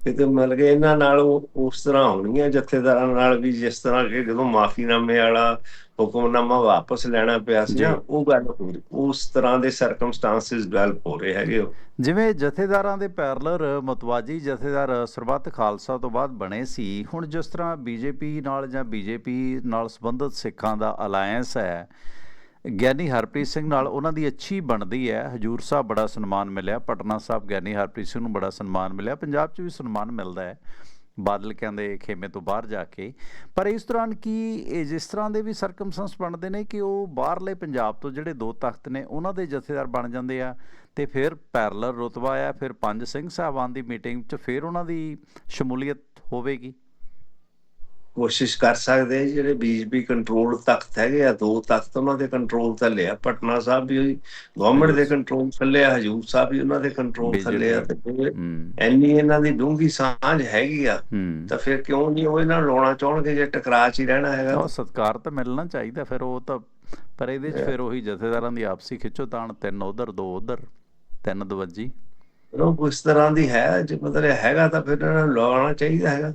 ਕਿਤੇ ਮਿਲ ਗਏ ਇਹਨਾਂ ਨਾਲ ਉਸ ਤਰ੍ਹਾਂ ਹੋਣੀ ਹੈ ਜਥੇਦਾਰਾਂ ਨਾਲ ਵੀ ਜਿਸ ਤਰ੍ਹਾਂ ਕਿ ਜਦੋਂ ਮਾਫੀਨਾਮੇ ਵਾਲਾ ਹੁਕਮਨਾਮਾ ਵਾਪਸ ਲੈਣਾ ਪਿਆ ਸੀ। ਉਹ ਗੱਲ ਹੋ ਰਹੀ ਉਸ ਤਰ੍ਹਾਂ ਦੇ ਸਰਕਮਸਟੈਂਸਸ ਡਿਵੈਲਪ ਹੋ ਰਹੇ ਹੈਗੇ। ਜਿਵੇਂ ਜਥੇਦਾਰਾਂ ਦੇ ਪੈਰਲਰ ਮਤਵਾਜੀ ਜਥੇਦਾਰ ਸਰਬੱਤ ਖਾਲਸਾ ਤੋਂ ਬਾਅਦ ਬਣੇ ਸੀ ਹੁਣ ਜਿਸ ਤਰ੍ਹਾਂ ਬੀਜੇਪੀ ਨਾਲ ਜਾਂ ਬੀਜੇਪੀ ਨਾਲ ਸੰਬੰਧਿਤ ਸਿੱਖਾਂ ਦਾ ਅਲਾਈਅੰਸ ਹੈ ਗਿਆਨੀ ਹਰਪ੍ਰੀਤ ਸਿੰਘ ਨਾਲ ਉਹਨਾਂ ਦੀ ਅੱਛੀ ਬਣਦੀ ਹੈ। ਹਜੂਰ ਸਾਹਿਬ ਬੜਾ ਸਨਮਾਨ ਮਿਲਿਆ। ਪਟਨਾ ਸਾਹਿਬ ਗਿਆਨੀ ਹਰਪ੍ਰੀਤ ਸਿੰਘ ਨੂੰ ਬੜਾ ਸਨਮਾਨ ਮਿਲਿਆ। ਪੰਜਾਬ 'ਚ ਵੀ ਸਨਮਾਨ ਮਿਲਦਾ ਹੈ ਬਾਦਲ ਕਹਿੰਦੇ ਖੇਮੇ ਤੋਂ ਬਾਹਰ ਜਾ ਕੇ। ਪਰ ਇਸ ਦੌਰਾਨ ਕੀ ਇਹ ਜਿਸ ਤਰ੍ਹਾਂ ਦੇ ਵੀ ਸਰਕਮਸਟੈਂਸ ਬਣਦੇ ਨੇ ਕਿ ਉਹ ਬਾਹਰਲੇ ਪੰਜਾਬ ਤੋਂ ਜਿਹੜੇ ਦੋ ਤਖਤ ਨੇ, ਉਹਨਾਂ ਦੇ ਜਥੇਦਾਰ ਬਣ ਜਾਂਦੇ ਆ ਤੇ ਫਿਰ ਪੈਰਲਰ ਰੁਤਬਾ ਆ, ਫਿਰ ਪੰਜ ਸਿੰਘ ਸਾਹਿਬਾਨ ਦੀ ਮੀਟਿੰਗ 'ਚ ਫਿਰ ਉਹਨਾਂ ਦੀ ਸ਼ਮੂਲੀਅਤ ਹੋਵੇਗੀ। ਕੋਸ਼ਿਸ਼ ਕਰ ਸਕਦੇ ਆ ਜਿਹੜੇ ਬੀਜੇਪੀ ਕੰਟਰੋਲ ਤਖਤ ਹੈਗੇ ਆ ਦੋ ਤਖਤ ਉਹਨਾਂ ਦੇ ਕੰਟਰੋਲ ਥੱਲੇ ਆ ਪਟਨਾ ਸਾਹਿਬ ਵੀ ਗਵਰਨਮੈਂਟ ਦੇ ਕੰਟਰੋਲ ਥੱਲੇ ਆ ਹਜੂਰ ਸਾਹਿਬ ਵੀ ਉਹਨਾਂ ਦੇ ਕੰਟਰੋਲ ਥੱਲੇ ਆ ਤੇ ਇੰਨੀ ਇਹਨਾਂ ਦੀ ਡੂੰਗੀ ਸਾਂਝ ਹੈਗੀ ਆ ਤਾਂ ਫਿਰ ਕਿਉਂ ਨਹੀਂ ਉਹ ਇਹਨਾਂ ਲਾਉਣਾ ਚਾਹਣਗੇ ਜੇ ਟਕਰਾਅ 'ਚ ਹੀ ਰਹਿਣਾ ਹੈਗਾ? ਉਹ ਸਤਕਾਰ ਤਾਂ ਮਿਲਣਾ ਚਾਹੀਦਾ ਫਿਰ ਉਹ ਤਾਂ ਪਰ ਇਹਦੇ 'ਚ ਫਿਰ ਉਹੀ ਜਥੇਦਾਰਾਂ ਦੀ ਆਪਸੀ ਖਿੱਚੋ ਤਾਣ ਤਿੰਨ ਉਧਰ ਦੋ ਉਧਰ ਤਿੰਨ ਦਵੱਜੀ। ਉਹ ਇਸ ਤਰ੍ਹਾਂ ਦੀ ਹੈ ਜੇ ਮਤਲਬ ਹੈਗਾ ਤਾਂ ਫਿਰ ਇਹਨਾਂ ਨੂੰ ਲਾਉਣਾ ਚਾਹੀਦਾ ਹੈਗਾ।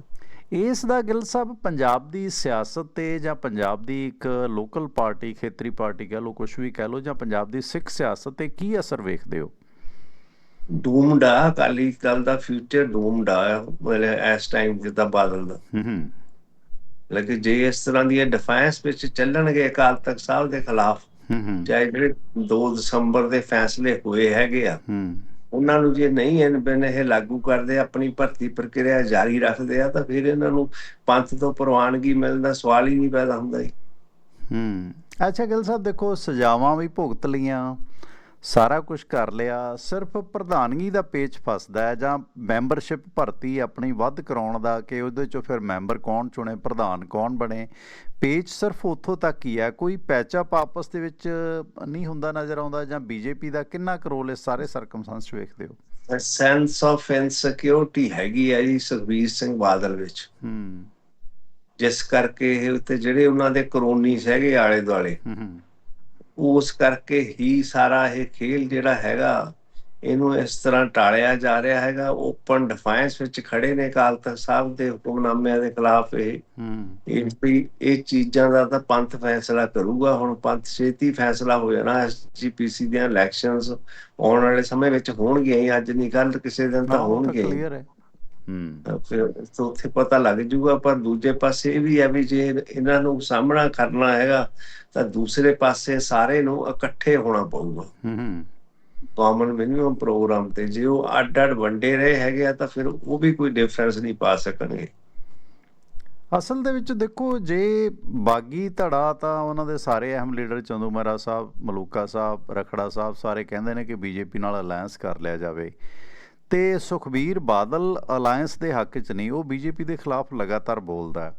ਇਸ ਦਾ ਗਿਲ ਸਾਹਿਬ ਪੰਜਾਬ ਦੀ ਸਿਆਸਤ ਤੇ ਜਾਂ ਪੰਜਾਬ ਦੀ ਇੱਕ ਲੋਕਲ ਪਾਰਟੀ ਖੇਤਰੀ ਪਾਰਟੀ ਕਹ ਲਓ ਕੁਝ ਵੀ ਕਹਿ ਲਓ ਜਾਂ ਪੰਜਾਬ ਦੀ ਸਿੱਖ ਸਿਆਸਤ ਤੇ ਕੀ ਅਸਰ ਵੇਖਦੇ ਹੋ? ਡੂਮਡ ਅਕਾਲੀ ਦਲ ਦਾ ਫਿਊਚਰ ਡੂਮਡ ਮਤਲਬ ਇਸ ਟਾਈਮ ਜਿੱਦਾਂ ਬਾਦਲ ਦਾ। ਹੂੰ ਹੂੰ। ਲੇਕਿਨ ਜੇ ਇਸ ਤਰ੍ਹਾਂ ਦੀ ਡਿਫੈਂਸ ਵਿੱਚ ਚੱਲਣਗੇ ਅਕਾਲ ਤਖਤ ਸਾਹਿਬ ਦੇ ਖਿਲਾਫ ਹੂੰ ਹੂੰ। ਚਾਹੇ ਜਿਹੜੇ 2 ਦਸੰਬਰ ਦੇ ਫੈਸਲੇ ਹੋਏ ਹੈਗੇ ਆ ਹੂੰ। ਉਹਨਾਂ ਨੂੰ ਜੇ ਨਹੀਂ ਇਹਨਾਂ ਇਹ ਲਾਗੂ ਕਰਦੇ, ਆਪਣੀ ਭਰਤੀ ਪ੍ਰਕਿਰਿਆ ਜਾਰੀ ਰੱਖਦੇ ਆ, ਤਾਂ ਫਿਰ ਇਹਨਾਂ ਨੂੰ ਪੰਥ ਤੋਂ ਪ੍ਰਵਾਨਗੀ ਮਿਲਣ ਦਾ ਸਵਾਲ ਹੀ ਨਹੀਂ ਪੈਦਾ ਹੁੰਦਾ ਜੀ। ਹੂੰ। ਅੱਛਾ ਗਿਲ ਸਾਹਿਬ, ਦੇਖੋ ਸਜ਼ਾਵਾਂ ਵੀ ਭੁਗਤ ਲਈਆਂ। ਸਾਰਾ ਕੁਝ ਕਰ ਲਿਆ ਸਿਰਫ ਪ੍ਰਧਾਨਗੀ ਦਾ ਪੇਚ ਫਸਦਾ ਹੈ ਜਾਂ ਮੈਂਬਰਸ਼ਿਪ ਭਰਤੀ ਆਪਣੀ ਵੱਧ ਕਰਾਉਣ ਦਾ ਕਿ ਉਹਦੇ ਚੋਂ ਫਿਰ ਮੈਂਬਰ ਕੌਣ ਚੁਣੇ ਪ੍ਰਧਾਨ ਕੌਣ ਬਣੇ? ਪੇਚ ਸਿਰਫ ਉੱਥੋਂ ਤੱਕ ਹੀ ਹੈ ਕੋਈ ਪੈਚਅਪ ਆਪਸ ਦੇ ਵਿੱਚ ਨਹੀਂ ਹੁੰਦਾ ਨਜ਼ਰ ਆਉਂਦਾ ਜਾਂ ਬੀਜੇਪੀ ਦਾ ਕਿੰਨਾ ਕੁ ਰੋਲ ਇਸ ਸਾਰੇ ਸਰਕਮਸਟੈਂਸ ਵੇਖਦੇ ਹੋ? ਸੈਂਸ ਆਫ ਇਨਸਿਕਿਉਰਿਟੀ ਹੈਗੀ ਆ ਜੀ ਸੁਖਬੀਰ ਸਿੰਘ ਬਾਦਲ ਵਿੱਚ। ਹੂੰ। ਜਿਸ ਕਰਕੇ ਇਹ ਉੱਤੇ ਜਿਹੜੇ ਉਹਨਾਂ ਦੇ ਕਰੋਨੀ ਹੈਗੇ ਆਲੇ ਦੁਆਲੇ ਹੂੰ ਹੂੰ। ਉਸ ਕਰਕੇ ਹੀ ਸਾਰਾ ਇਹ ਖੇਲ ਜਿਹੜਾ ਹੈਗਾ ਇਹਨੂੰ ਇਸ ਤਰ੍ਹਾਂ ਟਾਲਿਆ ਜਾ ਰਿਹਾ ਹੈਗਾ। ਓਪਨ ਡਿਫਾਈਂਸ ਵਿੱਚ ਖੜੇ ਨੇ ਅਕਾਲ ਤਖਤ ਸਾਹਿਬ ਦੇ ਹੁਕਮਨਾਮਿਆਂ ਦੇ ਖਿਲਾਫ ਇਹ। ਹੂੰ। ਇਹ ਵੀ ਇਹ ਚੀਜ਼ਾਂ ਦਾ ਤਾਂ ਪੰਥ ਫੈਸਲਾ ਕਰੂਗਾ। ਹੁਣ ਪੰਥ ਛੇਤੀ ਫੈਸਲਾ ਹੋ ਜਾਣਾ। ਐਸਜੀਪੀਸੀ ਦੀਆਂ ਇਲੈਕਸ਼ਨਸ ਆਉਣ ਵਾਲੇ ਸਮੇਂ ਵਿੱਚ ਹੋਣਗੀਆਂ ਅੱਜ ਨਹੀਂ ਕੱਲ ਕਿਸੇ ਦਿਨ ਤਾਂ ਹੋਣਗੀਆਂ ਹੀ। ਕਲੀਅਰ ਹੈ। ਹੂੰ। ਤਾਂ ਫਿਰ ਤਾਂ ਉੱਥੇ ਪਤਾ ਲੱਗ ਜੂਗਾ ਪਰ ਦੂਜੇ ਪਾਸੇ ਇਹ ਵੀ ਹੈ ਵੀ ਜੇ ਇਹਨਾਂ ਨੂੰ ਸਾਹਮਣਾ ਕਰਨਾ ਹੈਗਾ ਤਾਂ ਦੂਸਰੇ ਪਾਸੇ ਸਾਰੇ ਨੂੰ ਇਕੱਠੇ ਹੋਣਾ ਪਊਗਾ। ਹੂੰ ਹੂੰ। ਕਾਮਨ ਮਿਨੀਮਮ ਪ੍ਰੋਗਰਾਮ ਤੇ ਜੇ ਉਹ ਅੱਡ ਅੱਡ ਵੰਡੇ ਰਹੇ ਹੈਗੇ ਆ ਤਾਂ ਫਿਰ ਉਹ ਵੀ ਕੋਈ ਡਿਫਰੈਂਸ ਨਹੀਂ ਪਾ ਸਕਣਗੇ। ਅਸਲ ਦੇ ਵਿੱਚ ਦੇਖੋ ਜੇ ਬਾਗੀ ਧੜਾ ਤਾਂ ਉਹਨਾਂ ਦੇ ਸਾਰੇ ਅਹਿਮ ਲੀਡਰ ਚੰਦੂ ਮਹਿਰਾ ਸਾਹਿਬ ਮਲੂਕਾ ਸਾਹਿਬ ਰਖੜਾ ਸਾਹਿਬ ਸਾਰੇ ਕਹਿੰਦੇ ਨੇ ਕਿ ਬੀਜੇਪੀ ਨਾਲ ਅਲਾਈਅੰਸ ਕਰ ਲਿਆ ਜਾਵੇ। ਤੇ ਸੁਖਬੀਰ ਬਾਦਲ ਅਲਾਈਅੰਸ ਦੇ ਹੱਕ 'ਚ ਨਹੀਂ ਉਹ ਬੀਜੇਪੀ ਦੇ ਖਿਲਾਫ ਲਗਾਤਾਰ ਬੋਲਦਾ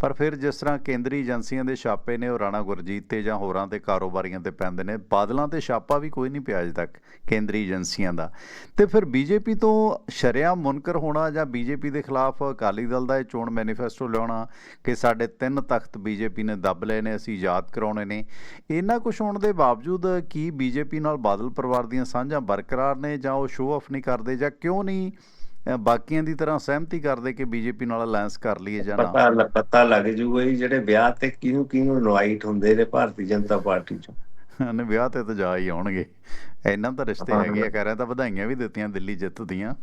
ਪਰ ਫਿਰ ਜਿਸ ਤਰ੍ਹਾਂ ਕੇਂਦਰੀ ਏਜੰਸੀਆਂ ਦੇ ਛਾਪੇ ਨੇ, ਉਹ ਰਾਣਾ ਗੁਰਜੀਤ ਤੇ ਜਾਂ ਹੋਰਾਂ ਤੇ ਕਾਰੋਬਾਰੀਆਂ ਤੇ ਪੈਂਦੇ ਨੇ, ਬਾਦਲਾਂ ਤੇ ਛਾਪਾ ਵੀ ਕੋਈ ਨਹੀਂ ਪਿਆ ਅਜੇ ਤੱਕ ਕੇਂਦਰੀ ਏਜੰਸੀਆਂ ਦਾ। ਤੇ ਫਿਰ ਬੀਜੇਪੀ ਤੋਂ ਸ਼ਰਿਆਮ ਮੁਨਕਰ ਹੋਣਾ ਜਾਂ ਬੀਜੇਪੀ ਦੇ ਖਿਲਾਫ ਅਕਾਲੀ ਦਲ ਦਾ ਇਹ ਚੋਣ ਮੈਨੀਫੈਸਟੋ ਲਿਆਉਣਾ ਕਿ ਸਾਡੇ ਤਿੰਨ ਤਖਤ ਬੀਜੇਪੀ ਨੇ ਦੱਬ ਲਏ ਨੇ, ਅਸੀਂ ਯਾਦ ਕਰਾਉਣੇ ਨੇ ਇੰਨਾ ਕੁਝ ਹੋਣ ਦੇ ਬਾਵਜੂਦ ਕੀ ਬੀਜੇਪੀ ਨਾਲ ਬਾਦਲ ਪਰਿਵਾਰ ਦੀਆਂ ਸਾਂਝਾਂ ਬਰਕਰਾਰ ਨੇ ਜਾਂ ਉਹ ਸ਼ੋਅ ਆਫ ਨਹੀਂ ਕਰਦੇ ਜਾਂ ਕਿਉਂ ਨਹੀਂ ਬਾਕੀਆਂ ਦੀ ਤਰ੍ਹਾਂ ਸਹਿਮਤੀ ਕਰਦੇ ਕਿ ਬੀਜੇਪੀ ਨਾਲ ਅਲਾਈਅੰਸ ਕਰ ਲਈਏ ਜਾਂ ਨਾ? ਪਤਾ ਪਤਾ ਲੱਗ ਜੂਗਾ ਜੀ ਜਿਹੜੇ ਵਿਆਹ ਤੇ ਕਿਹਨੂੰ ਕਿਹਨੂੰ ਇਨਵਾਈਟ ਹੁੰਦੇ ਨੇ ਭਾਰਤੀ ਜਨਤਾ ਪਾਰਟੀ ਚੋਂ। ਨੇ ਵਿਆਹ ਤੇ ਤਾਂ ਜਾ ਹੀ ਆਉਣਗੇ। ਇਹਨਾਂ ਤਾਂ ਰਿਸ਼ਤੇ। ਹੈਗੇ ਆ ਕਹਿ ਰਿਹਾ ਤਾਂ ਵਧਾਈਆਂ ਵੀ ਦਿੱਤੀਆਂ ਦਿੱਲੀ ਜਿੱਤ ਦੀਆਂ।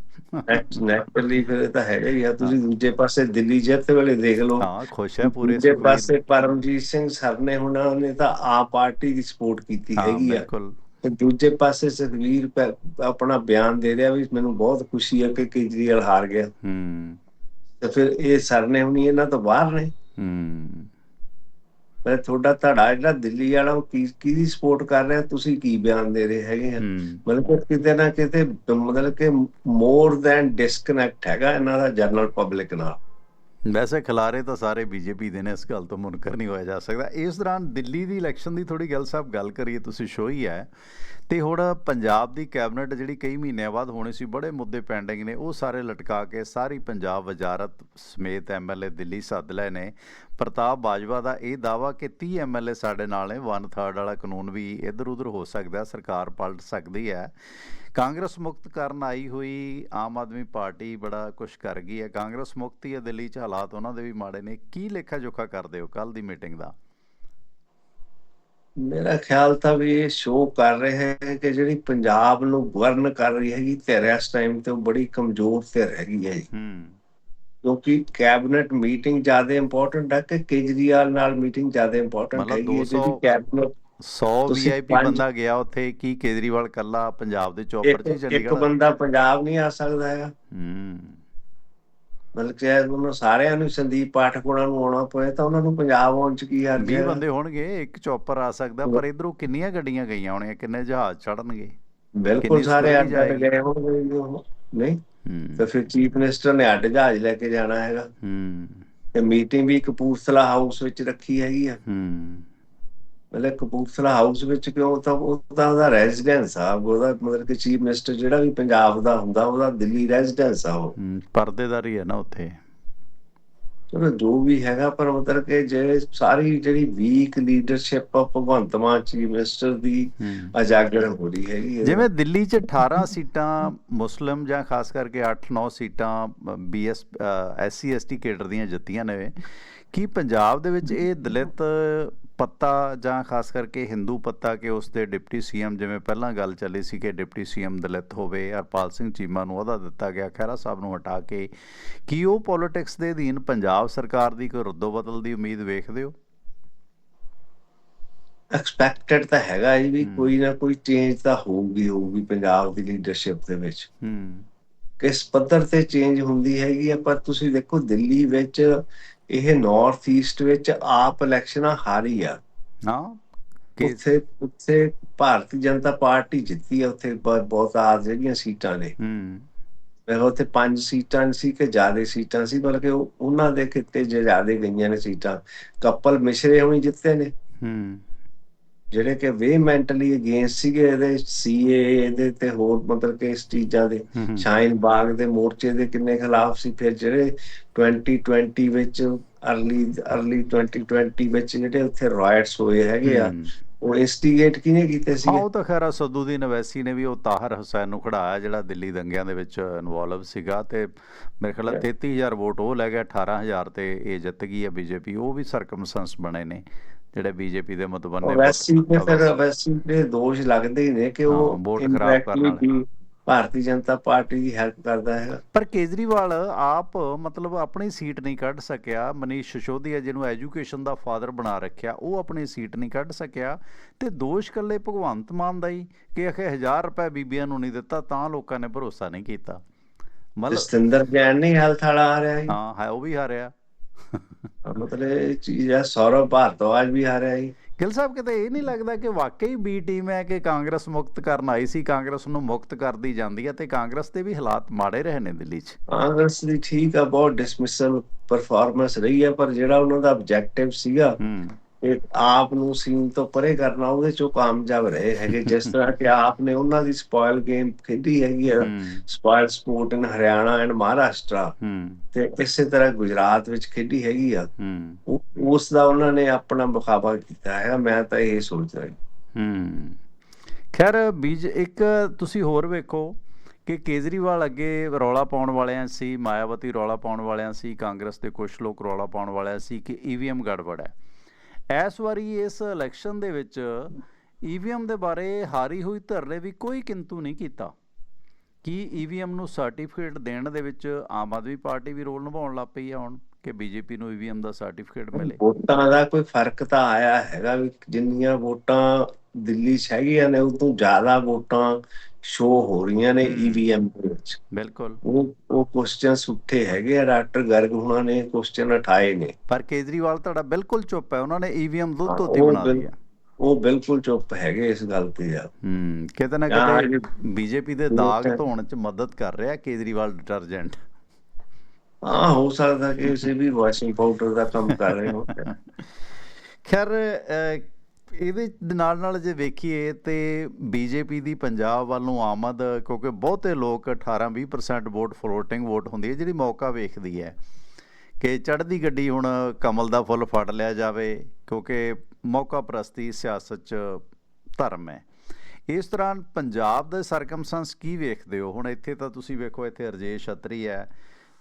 ਨੈਚੁਰਲੀ ਫਿਰ ਤਾਂ ਹੈਗਾ ਹੀ ਆ ਤੁਸੀਂ ਦੂਜੇ ਪਾਸੇ ਦਿੱਲੀ ਜਿੱਤ ਵੇਲੇ ਦੇਖ ਲਓ। ਹਾਂ ਖੁਸ਼ ਹੈ ਪੂਰੇ ਦੂਜੇ। ਪਾਸੇ ਪਰਮਜੀਤ ਸਿੰਘ ਸਰ ਨੇ ਉਹਨਾਂ ਤਾਂ ਆਪ ਪਾਰਟੀ ਦੀ ਸਪੋਰਟ ਕੀਤੀ ਹੈਗੀ ਆ। ਬਿਲਕੁਲ। ਤੇ ਦੂਜੇ ਪਾਸੇ ਸੁਖਵੀਰ ਪ- ਆਪਣਾ ਬਿਆਨ ਦੇ ਰਿਹਾ ਵੀ ਮੈਨੂੰ ਬਹੁਤ ਖੁਸ਼ੀ ਹੈ ਕਿ ਕੇਜਰੀਵਾਲ ਹਾਰ ਗਿਆ। ਹੂੰ। ਤੇ ਫਿਰ ਇਹ ਸਰ ਨੇ ਹੁਣੀ ਇਹਨਾਂ ਤੋਂ ਬਾਹਰ ਨੇ। ਹੂੰ। ਪਰ ਤੁਹਾਡਾ ਧੜਾ ਜਿਹੜਾ ਦਿੱਲੀ ਵਾਲਾ ਉਹ ਕੀ ਕਿਹਦੀ ਸਪੋਰਟ ਕਰ ਰਿਹਾ? ਤੁਸੀਂ ਕੀ ਬਿਆਨ ਦੇ ਰਹੇ ਹੈਗੇ ਆ? ਮਤਲਬ ਕਿ ਕਿਤੇ ਨਾ ਕਿਤੇ ਮਤਲਬ ਕਿ ਮੋਰ ਦੈਨ ਡਿਸਕਨੈਕਟ ਹੈਗਾ ਇਹਨਾਂ ਦਾ ਜਨਰਲ ਪਬਲਿਕ ਨਾਲ। ਵੈਸੇ ਖਿਲਾਰੇ ਤਾਂ ਸਾਰੇ ਬੀਜੇਪੀ ਦੇ ਨੇ, ਇਸ ਗੱਲ ਤੋਂ ਮੁਨਕਰ ਨਹੀਂ ਹੋਇਆ ਜਾ ਸਕਦਾ। ਇਸ ਦੌਰਾਨ ਦਿੱਲੀ ਦੀ ਇਲੈਕਸ਼ਨ ਦੀ ਥੋੜੀ ਗੱਲ ਸਾਹਿਬ ਗੱਲ ਕਰੀਏ, ਤੁਸੀਂ ਸ਼ੋ ਹੈ। ਤੇ ਹੁਣ ਪੰਜਾਬ ਦੀ ਕੈਬਨਿਟ ਜਿਹੜੀ ਕਈ ਮਹੀਨਿਆਂ ਬਾਅਦ ਹੋਣੀ ਸੀ, ਬੜੇ ਮੁੱਦੇ ਪੈਂਡਿੰਗ ਨੇ, ਉਹ ਸਾਰੇ ਲਟਕਾ ਕੇ ਸਾਰੀ ਪੰਜਾਬ ਵਜ਼ਾਰਤ ਸਮੇਤ ਐਮਐਲਏ ਦਿੱਲੀ ਸੱਦ ਲਏ ਨੇ। ਪ੍ਰਤਾਪ ਬਾਜਵਾ ਦਾ ਇਹ ਦਾਵਾ ਕਿ 30 ਐਮਐਲਏ ਸਾਡੇ ਨਾਲ ਨੇ 1/3 ਵਾਲਾ ਕਾਨੂੰਨ ਵੀ ਇੱਧਰ ਉੱਧਰ ਹੋ ਸਕਦਾ, ਸਰਕਾਰ ਪਲਟ ਸਕਦੀ ਹੈ। ਕਾਂਗਰਸ ਮੁਕਤ ਕਰਨ ਆਈ ਹੋਈ ਆਮ ਆਦਮੀ ਪਾਰਟੀ ਬੜਾ ਕੁਝ ਕਰ ਗਈ ਹੈ। ਕਾਂਗਰਸ ਮੁਕਤੀ ਹੈ ਦਿੱਲੀ 'ਚ ਹਾਲਾਤ ਉਹਨਾਂ ਦੇ ਵੀ ਮਾੜੇ ਨੇ। ਕੀ ਲੇਖਾ ਜੋਖਾ ਕਰਦੇ ਹੋ ਕੱਲ ਦੀ ਮੀਟਿੰਗ ਦਾ? ਮੇਰਾ ਖਿਆਲ ਤਾਂ ਵੀ ਇਹ ਸ਼ੋਅ ਕਰ ਰਹੇ ਹੈ ਕਿ ਜਿਹੜੀ ਪੰਜਾਬ ਨੂੰ ਗਵਰਨ ਕਰ ਰਹੀ ਹੈਗੀ ਧਿਰ ਇਸ ਟਾਈਮ ਤੇ ਉਹ ਬੜੀ ਕਮਜ਼ੋਰ ਧਿਰ ਹੈਗੀ ਹੈ ਜੀ। ਹੂੰ। ਕਿਉਂਕਿ ਕੈਬਨਿਟ ਮੀਟਿੰਗ ਜ਼ਿਆਦਾ ਇੰਪੋਰਟੈਂਟ ਹੈ ਕਿ ਕੇਜਰੀਵਾਲ ਨਾਲ ਮੀਟਿੰਗ ਜ਼ਿਆਦਾ ਇੰਪੋਰਟੈਂਟ ਹੈ 200 ਜਿਹੜੀ ਕੈਬਨਿਟ 100 ਤੁਸੀਂ ਵੀਆਈਪੀ ਬੰਦਾ ਗਿਆ ਉੱਥੇ ਕੀ ਕੇਜਰੀਵਾਲ ਕੱਲਾ ਪੰਜਾਬ ਦੇ ਚੌਪਰ 'ਚ ਹੀ ਇੱਕ ਚੰਡੀਗੜ੍ਹ ਬੰਦਾ ਪੰਜਾਬ ਨਹੀਂ ਆ ਸਕਦਾ ਹੈਗਾ। ਹੂੰ। ਮਤਲਬ ਕਿ ਉਹਨਾਂ ਸਾਰਿਆਂ ਨੂੰ ਸੰਦੀਪ ਪਾਠਕ ਉਹਨਾਂ ਨੂੰ ਆਉਣਾ ਪਏ ਤਾਂ ਉਹਨਾਂ ਨੂੰ ਪੰਜਾਬ ਆਉਣ ਚ ਕੀ ਹਰਜ 20 ਹੈ? ਬੰਦੇ ਹੋਣਗੇ ਇੱਕ ਚੌਪਰ ਆ ਸਕਦਾ ਪਰ ਇਧਰੋਂ ਕਿੰਨੀਆਂ ਗੱਡੀਆਂ ਗਈਆਂ ਹੋਣੀਆਂ ਕਿੰਨੇ ਜਹਾਜ਼ ਚੜਨਗੇ ਬਿਲਕੁਲ ਸਾਰੇ ਅੱਡ? ਗਏ ਹੋਣਗੇ। ਨਹੀਂ? ਤਾਂ ਫਿਰ ਚੀਫ ਮਿਨਿਸਟਰ ਨੇ ਅੱਡ ਜਹਾਜ਼ ਲੈ ਕੇ ਜਾਣਾ ਹੈਗਾ। ਹੂੰ। ਤੇ ਮੀਟਿੰਗ ਵੀ ਕਪੂਰਥਲਾ ਹਾਊਸ ਵਿੱਚ ਰੱਖੀ ਹੈਗੀ ਆ। ਹੂੰ। ਮਤਲਬ ਕਪੂਰਥਲਾ ਹਾਊਸ ਵਿੱਚ ਕਿਉਂ ਤਾਂ ਉਹ ਤਾਂ ਉਹਦਾ ਰੈਜ਼ੀਡੈਂਸ ਆ ਉਹਦਾ ਮਤਲਬ ਕਿ ਚੀਫ ਮਿਨਿਸਟਰ ਜਿਹੜਾ ਵੀ ਪੰਜਾਬ ਦਾ ਹੁੰਦਾ ਉਹਦਾ ਦਿੱਲੀ ਰੈਜ਼ੀਡੈਂਸ ਆ ਉਹ। ਪਰਦੇਦਾਰੀ ਹੈ ਨਾ ਉੱਥੇ। ਚਲੋ ਜੋ ਵੀ ਹੈਗਾ ਪਰ ਮਤਲਬ ਕਿ ਜਿਹੜੇ ਸਾਰੀ ਜਿਹੜੀ ਵੀਕ ਲੀਡਰਸ਼ਿਪ ਆ ਭਗਵੰਤ ਮਾਨ ਚੀਫ ਮਿਨਿਸਟਰ ਦੀ ਅਜਾਗਰ ਹੋ ਰਹੀ ਹੈਗੀ ਹੈ। ਜਿਵੇਂ ਦਿੱਲੀ 'ਚ 18 ਸੀਟਾਂ ਮੁਸਲਿਮ ਜਾਂ ਖਾਸ ਕਰਕੇ 8-9 ਸੀਟਾਂ ਬੀਐਸ ਐਸਸੀ ਐਸਟੀ ਕੇਡਰ ਦੀਆਂ ਜਿੱਤੀਆਂ ਨੇ ਕੀ ਪੰਜਾਬ ਦੇ ਵਿੱਚ ਇਹ ਦਲਿਤ ਪੱਤਾ ਜਾਂ ਖਾਸ ਕਰਕੇ ਹਿੰਦੂ ਪੱਤਾ ਕਿ ਉਸ ਦੇ ਡਿਪਟੀ ਸੀਐਮ ਜਿਵੇਂ ਪਹਿਲਾਂ ਗੱਲ ਚੱਲੀ ਸੀ ਕਿ ਡਿਪਟੀ ਸੀਐਮ ਦਲਿਤ ਹੋਵੇ ਹਰਪਾਲ ਸਿੰਘ ਚੀਮਾ ਨੂੰ ਉਹਦਾ ਦਿੱਤਾ ਗਿਆ ਖਹਿਰਾ ਸਾਹਿਬ ਨੂੰ ਹਟਾ ਕੇ ਕੀ ਉਹ ਪੋਲਿਟਿਕਸ ਦੇ ਅਧੀਨ ਪੰਜਾਬ ਸਰਕਾਰ ਦੀ ਕੋਈ ਰੱਦੋ ਬਦਲ ਦੀ ਉਮੀਦ ਵੇਖਦੇ ਹੋ? ਐਕਸਪੈਕਟਡ ਤਾਂ ਹੈਗਾ ਜੀ ਵੀ। ਕੋਈ ਨਾ ਕੋਈ ਚੇਂਜ ਤਾਂ ਹੋਊਗੀ ਹੋਊਗੀ ਪੰਜਾਬ ਦੀ ਲੀਡਰਸ਼ਿਪ ਦੇ ਵਿੱਚ। ਹੂੰ। ਕਿਸ ਪੱਧਰ ਤੇ ਚੇਂਜ ਹੁੰਦੀ ਹੈਗੀ ਆ ਪਰ ਤੁਸੀਂ ਦੇਖੋ ਦਿੱਲੀ ਵਿੱਚ ਇਹ ਨਾਰਥ ਈਸਟ ਵਿੱਚ ਆਪ ਇਲੈਕਸ਼ਨਾਂ ਹਾਰੀ ਆ। ਹਾਂ। ਕਿ ਉੱਥੇ ਉੱਥੇ ਭਾਰਤੀ ਜਨਤਾ ਪਾਰਟੀ ਜਿੱਤੀ ਆ ਉੱਥੇ ਬਹੁਤ ਆ ਜਿਹੜੀਆਂ ਸੀਟਾਂ ਨੇ। ਹੂੰ। ਮੈਂ ਉੱਥੇ ਪੰਜ ਸੀਟਾਂ ਸੀ ਕਿ ਜ਼ਿਆਦਾ ਸੀਟਾਂ ਸੀ ਬਲਕਿ ਉਹ- ਉਹਨਾਂ ਦੇ ਕਿਤੇ ਜ਼ਿਆਦਾ ਗਈਆਂ ਨੇ ਸੀਟਾਂ। ਕਪਲ ਮਿਸ਼ਰੇ ਹੋਣੀ ਜਿੱਤੇ ਨੇ। ਹੂੰ। ਜਿਹੜੇ ਕਿ ਵੇ ਮੈਂਟਲੀ ਅਗੇਂਸਟ ਸੀਗੇ ਇਹਦੇ ਸੀਏ ਇਹਦੇ ਤੇ ਹੋਰ ਮਤਲਬ ਕਿ ਇਸ ਚੀਜ਼ਾਂ ਦੇ ਸ਼ਾਇਨ ਬਾਗ ਦੇ ਮੋਰਚੇ ਦੇ ਕਿੰਨੇ ਖਿਲਾਫ ਸੀ ਫਿਰ ਜਿਹੜੇ 2020 ਵਿੱਚ ਅਰਲੀ ਅਰਲੀ 2020 ਵਿੱਚ ਜਿਹੜੇ ਉੱਥੇ ਰਾਇਟਸ ਹੋਏ ਹੈਗੇ ਆ। ਉਹ ਇਨਸਟੀਗੇਟ ਕਿਹਨੇ ਕੀਤੇ ਸੀ ਉਹ ਤਾਂ ਖੈਰ ਸਦੂਦੀਨ ਅਵੈਸੀ ਨੇ ਵੀ ਉਹ ਤਾਹਰ ਹੁਸੈਨ ਨੂੰ ਖੜਾਇਆ ਜਿਹੜਾ ਦਿੱਲੀ ਦੰਗਿਆਂ ਦੇ ਵਿੱਚ ਇਨਵੋਲਵ ਸੀਗਾ ਤੇ ਮੇਰੇ ਖਿਆਲ ਨਾਲ 33000 ਵੋਟ ਉਹ ਲੈ ਗਿਆ 18000 ਤੇ ਇਹ ਜਿੱਤ ਗਈ ਹੈ ਬੀਜੇਪੀ ਉਹ ਵੀ ਸਰਕਮਸਟੈਂਸ ਬਣੇ ਨੇ। ਜਿਹੜੇ ਬੀਜੇਪੀ ਦੇ ਮਤਬੰਨੇ ਵੈਸੀ ਤੇ ਫਿਰ ਵੈਸੀ ਦੇ ਦੋਸ਼ ਲੱਗਦੇ ਹੀ ਨੇ ਕਿ ਹਾਂ, ਉਹ ਵੋਟ ਖਰਾਬ ਕਰਨ indirectly ਵੀ ਭਾਰਤੀ ਜਨਤਾ ਪਾਰਟੀ ਦੀ ਹੈਲਪ ਕਰਦਾ ਹੈਗਾ ਪਰ ਕੇਜਰੀਵਾਲ ਆਪ ਮਤਲਬ ਆਪਣੀ ਸੀਟ ਨਹੀਂ ਕੱਢ ਸਕਿਆ। ਮਨੀਸ਼ ਸਿਸੋਦੀਆ ਜਿਹਨੂੰ ਐਜੂਕੇਸ਼ਨ ਦਾ ਫਾਦਰ ਬਣਾ ਰੱਖਿਆ ਉਹ ਆਪਣੀ ਸੀਟ ਨਹੀਂ ਕੱਢ ਸਕਿਆ। ਤੇ ਦੋਸ਼ ਕੱਲੇ ਭਗਵੰਤ ਮਾਨ ਦਾ ਹੀ ਕਿ ਅਖੇ 1000 ਰੁਪਏ ਬੀਬੀਆਂ ਨੂੰ ਨਹੀਂ ਦਿੱਤਾ ਤਾਂ ਲੋਕਾਂ ਨੇ ਭਰੋਸਾ ਨਹੀਂ ਕੀਤਾ। ਮਤਲਬ ਜਸਤਿੰਦਰ ਜੈਨ ਨਹੀਂ ਹੈਲਥ ਵਾਲਾ ਆ ਰਿਹਾ ਹਾਂ ਹੈ ਉਹ ਵੀ ਹਾਰਿਆ। ਮਤਲਬ ਇਹ ਚੀਜ਼ ਹੈ ਸੌਰਵ ਭਾਰਤਵਾਜ ਵੀ ਆ ਰਿਹਾ ਗਿੱਲ ਸਾਹਿਬ ਕਿਤੇ ਇਹ ਨਹੀਂ ਲੱਗਦਾ ਕਿ ਵਾਕਈ ਬੀ ਟੀਮ ਹੈ ਕਿ ਕਾਂਗਰਸ ਮੁਕਤ ਕਰਨ ਆਈ ਸੀ? ਕਾਂਗਰਸ ਨੂੰ ਮੁਕਤ ਕਰਦੀ ਜਾਂਦੀ ਹੈ ਤੇ ਕਾਂਗਰਸ ਦੇ ਵੀ ਹਾਲਾਤ ਮਾੜੇ ਰਹੇ ਨੇ ਦਿੱਲੀ 'ਚ। ਕਾਂਗਰਸ ਦੀ ਠੀਕ ਆ ਬਹੁਤ ਡਿਸਮਿਸਲ ਪਰਫਾਰਮੈਂਸ ਰਹੀ ਹੈ ਪਰ ਜਿਹੜਾ ਉਹਨਾਂ ਦਾ ਆਬਜੈਕਟਿਵ ਸੀਗਾ ਇਹ ਆਪ ਨੂੰ ਸੀਨ ਤੋਂ ਪਰੇ ਕਰਨਾ ਉਹਦੇ ਚੋਂ ਕਾਮਯਾਬ ਰਹੇ ਹੈਗੇ। ਜਿਸ ਤਰ੍ਹਾਂ ਕਿ ਆਪ ਨੇ ਉਹਨਾਂ ਦੀ ਸਪੋਇਲ ਗੇਮ ਖੇਡੀ ਹੈਗੀ ਹੈ ਹੂੰ। Spoil sport in Haryana and Maharashtra. ਹੂੰ। ਤੇ ਇਸੇ ਤਰ੍ਹਾਂ ਗੁਜਰਾਤ ਵਿੱਚ ਖੇਡੀ ਹੈਗੀ ਆ। ਹੂੰ। ਉਸ ਦਾ ਉਹਨਾਂ ਨੇ ਆਪਣਾ ਬਖਾਵਾ ਕੀਤਾ ਹੈਗਾ ਮੈਂ ਤਾਂ ਇਹ ਸੋਚ ਰਿਹਾ ਹੂੰ। ਖੈਰ ਬੀਜ ਇੱਕ ਤੁਸੀਂ ਹੋਰ ਵੇਖੋ ਕਿ ਕੇਜਰੀਵਾਲ ਅੱਗੇ ਰੌਲਾ ਪਾਉਣ ਵਾਲਿਆਂ ਸੀ ਮਾਇਆਵਤੀ ਰੌਲਾ ਪਾਉਣ ਵਾਲਿਆਂ ਸੀ ਕਾਂਗਰਸ ਦੇ ਕੁਝ ਲੋਕ ਰੌਲਾ ਪਾਉਣ ਵਾਲਿਆਂ ਸੀ ਕਿ ਈਵੀਐਮ ਗੜਬੜ ਹੈ। ਇਸ ਵਾਰੀ ਇਸ ਇਲੈਕਸ਼ਨ ਦੇ ਵਿੱਚ ਈਵੀਐਮ ਦੇ ਬਾਰੇ ਹਾਰੀ ਹੋਈ ਧਿਰ ਨੇ ਵੀ ਕੋਈ ਕਿੰਤੂ ਨਹੀਂ ਕੀਤਾ। ਕੀ ਈਵੀਐਮ ਨੂੰ ਸਰਟੀਫਿਕੇਟ ਦੇਣ ਦੇ ਵਿੱਚ ਆਮ ਆਦਮੀ ਪਾਰਟੀ ਵੀ ਰੋਲ ਨਿਭਾਉਣ ਲੱਗ ਪਈ ਹੈ ਹੁਣ ਕਿ ਬੀਜੇਪੀ ਨੂੰ ਈਵੀਐਮ ਦਾ ਸਰਟੀਫਿਕੇਟ ਮਿਲੇ? ਵੋਟਾਂ ਦਾ ਕੋਈ ਫ਼ਰਕ ਤਾਂ ਆਇਆ ਹੈਗਾ ਵੀ ਜਿੰਨੀਆਂ ਵੋਟਾਂ ਦਿੱਲੀ 'ਚ ਨੇ ਉਹ ਤੋਂ ਜ਼ਿਆਦਾ ਵੋਟਾਂ ਸ਼ੋ ਹੋ ਰਹੀਆਂ ਨੇ। ਈਵੀਐਮ ਦੇ ਵਿੱਚ। ਬਿਲਕੁਲ। ਉਹ ਉਹ ਕੁਐਸਚਨਸ ਉੱਠੇ ਹੈਗੇ ਆ ਡਾਕਟਰ ਗਰਗ ਹੁਣਾਂ ਨੇ ਕੁਐਸਚਨ ਉਠਾਏ ਨੇ। ਪਰ ਕੇਜਰੀਵਾਲ ਤੁਹਾਡਾ ਬਿਲਕੁਲ ਚੁੱਪ ਹੈ ਉਹਨਾਂ ਨੇ ਈਵੀਐਮ ਦੁੱਧ ਹਾਂ, ਧੋਤੀ ਬਣਾ ਹੈ। ਉਹ ਬਿਲਕੁਲ ਚੁੱਪ ਹੈਗੇ ਇਸ ਗੱਲ ਤੇ ਆ। ਹੂੰ ਕਿਤੇ ਨਾ ਕਿਤੇ ਬੀਜੇਪੀ ਦੇ ਦਾਗ ਧੋਣ ਚ ਮਦਦ ਕਰ ਰਿਹਾ ਕੇਜਰੀਵਾਲ ਡਿਟਰਜੈਂਟ ਹਾਂ ਹੋ ਸਕਦਾ ਕਿ ਇਸੇ ਵੀ ਵਾਸ਼ਿੰਗ ਪਾਊਡਰ ਦਾ ਕੰਮ ਕਰ ਰਹੇ ਹੋ ਖੈਰ ਇਹਦੇ ਨਾਲ ਨਾਲ ਜੇ ਵੇਖੀਏ ਤੇ ਬੀਜੇਪੀ ਦੀ ਪੰਜਾਬ ਵੱਲੋਂ ਆਮਦ ਕਿਉਂਕਿ ਬਹੁਤੇ ਲੋਕ 18-20% ਵੋਟ ਫਲੋਟਿੰਗ ਵੋਟ ਹੁੰਦੀ ਹੈ, ਜਿਹੜੀ ਮੌਕਾ ਵੇਖਦੀ ਹੈ ਕਿ ਚੜ੍ਹਦੀ ਗੱਡੀ ਹੁਣ ਕਮਲ ਦਾ ਫੁੱਲ ਫੜ ਲਿਆ ਜਾਵੇ, ਕਿਉਂਕਿ ਮੌਕਾ ਪ੍ਰਸਤੀ ਸਿਆਸਤ 'ਚ ਧਰਮ ਹੈ। ਇਸ ਦੌਰਾਨ ਪੰਜਾਬ ਦੇ ਸਰਕਮਸਟੈਂਸ ਕੀ ਵੇਖਦੇ ਹੋ? ਹੁਣ ਇੱਥੇ ਤਾਂ ਤੁਸੀਂ ਵੇਖੋ, ਇੱਥੇ ਅਰਜੇਸ਼ ਅਤਰੀ ਹੈ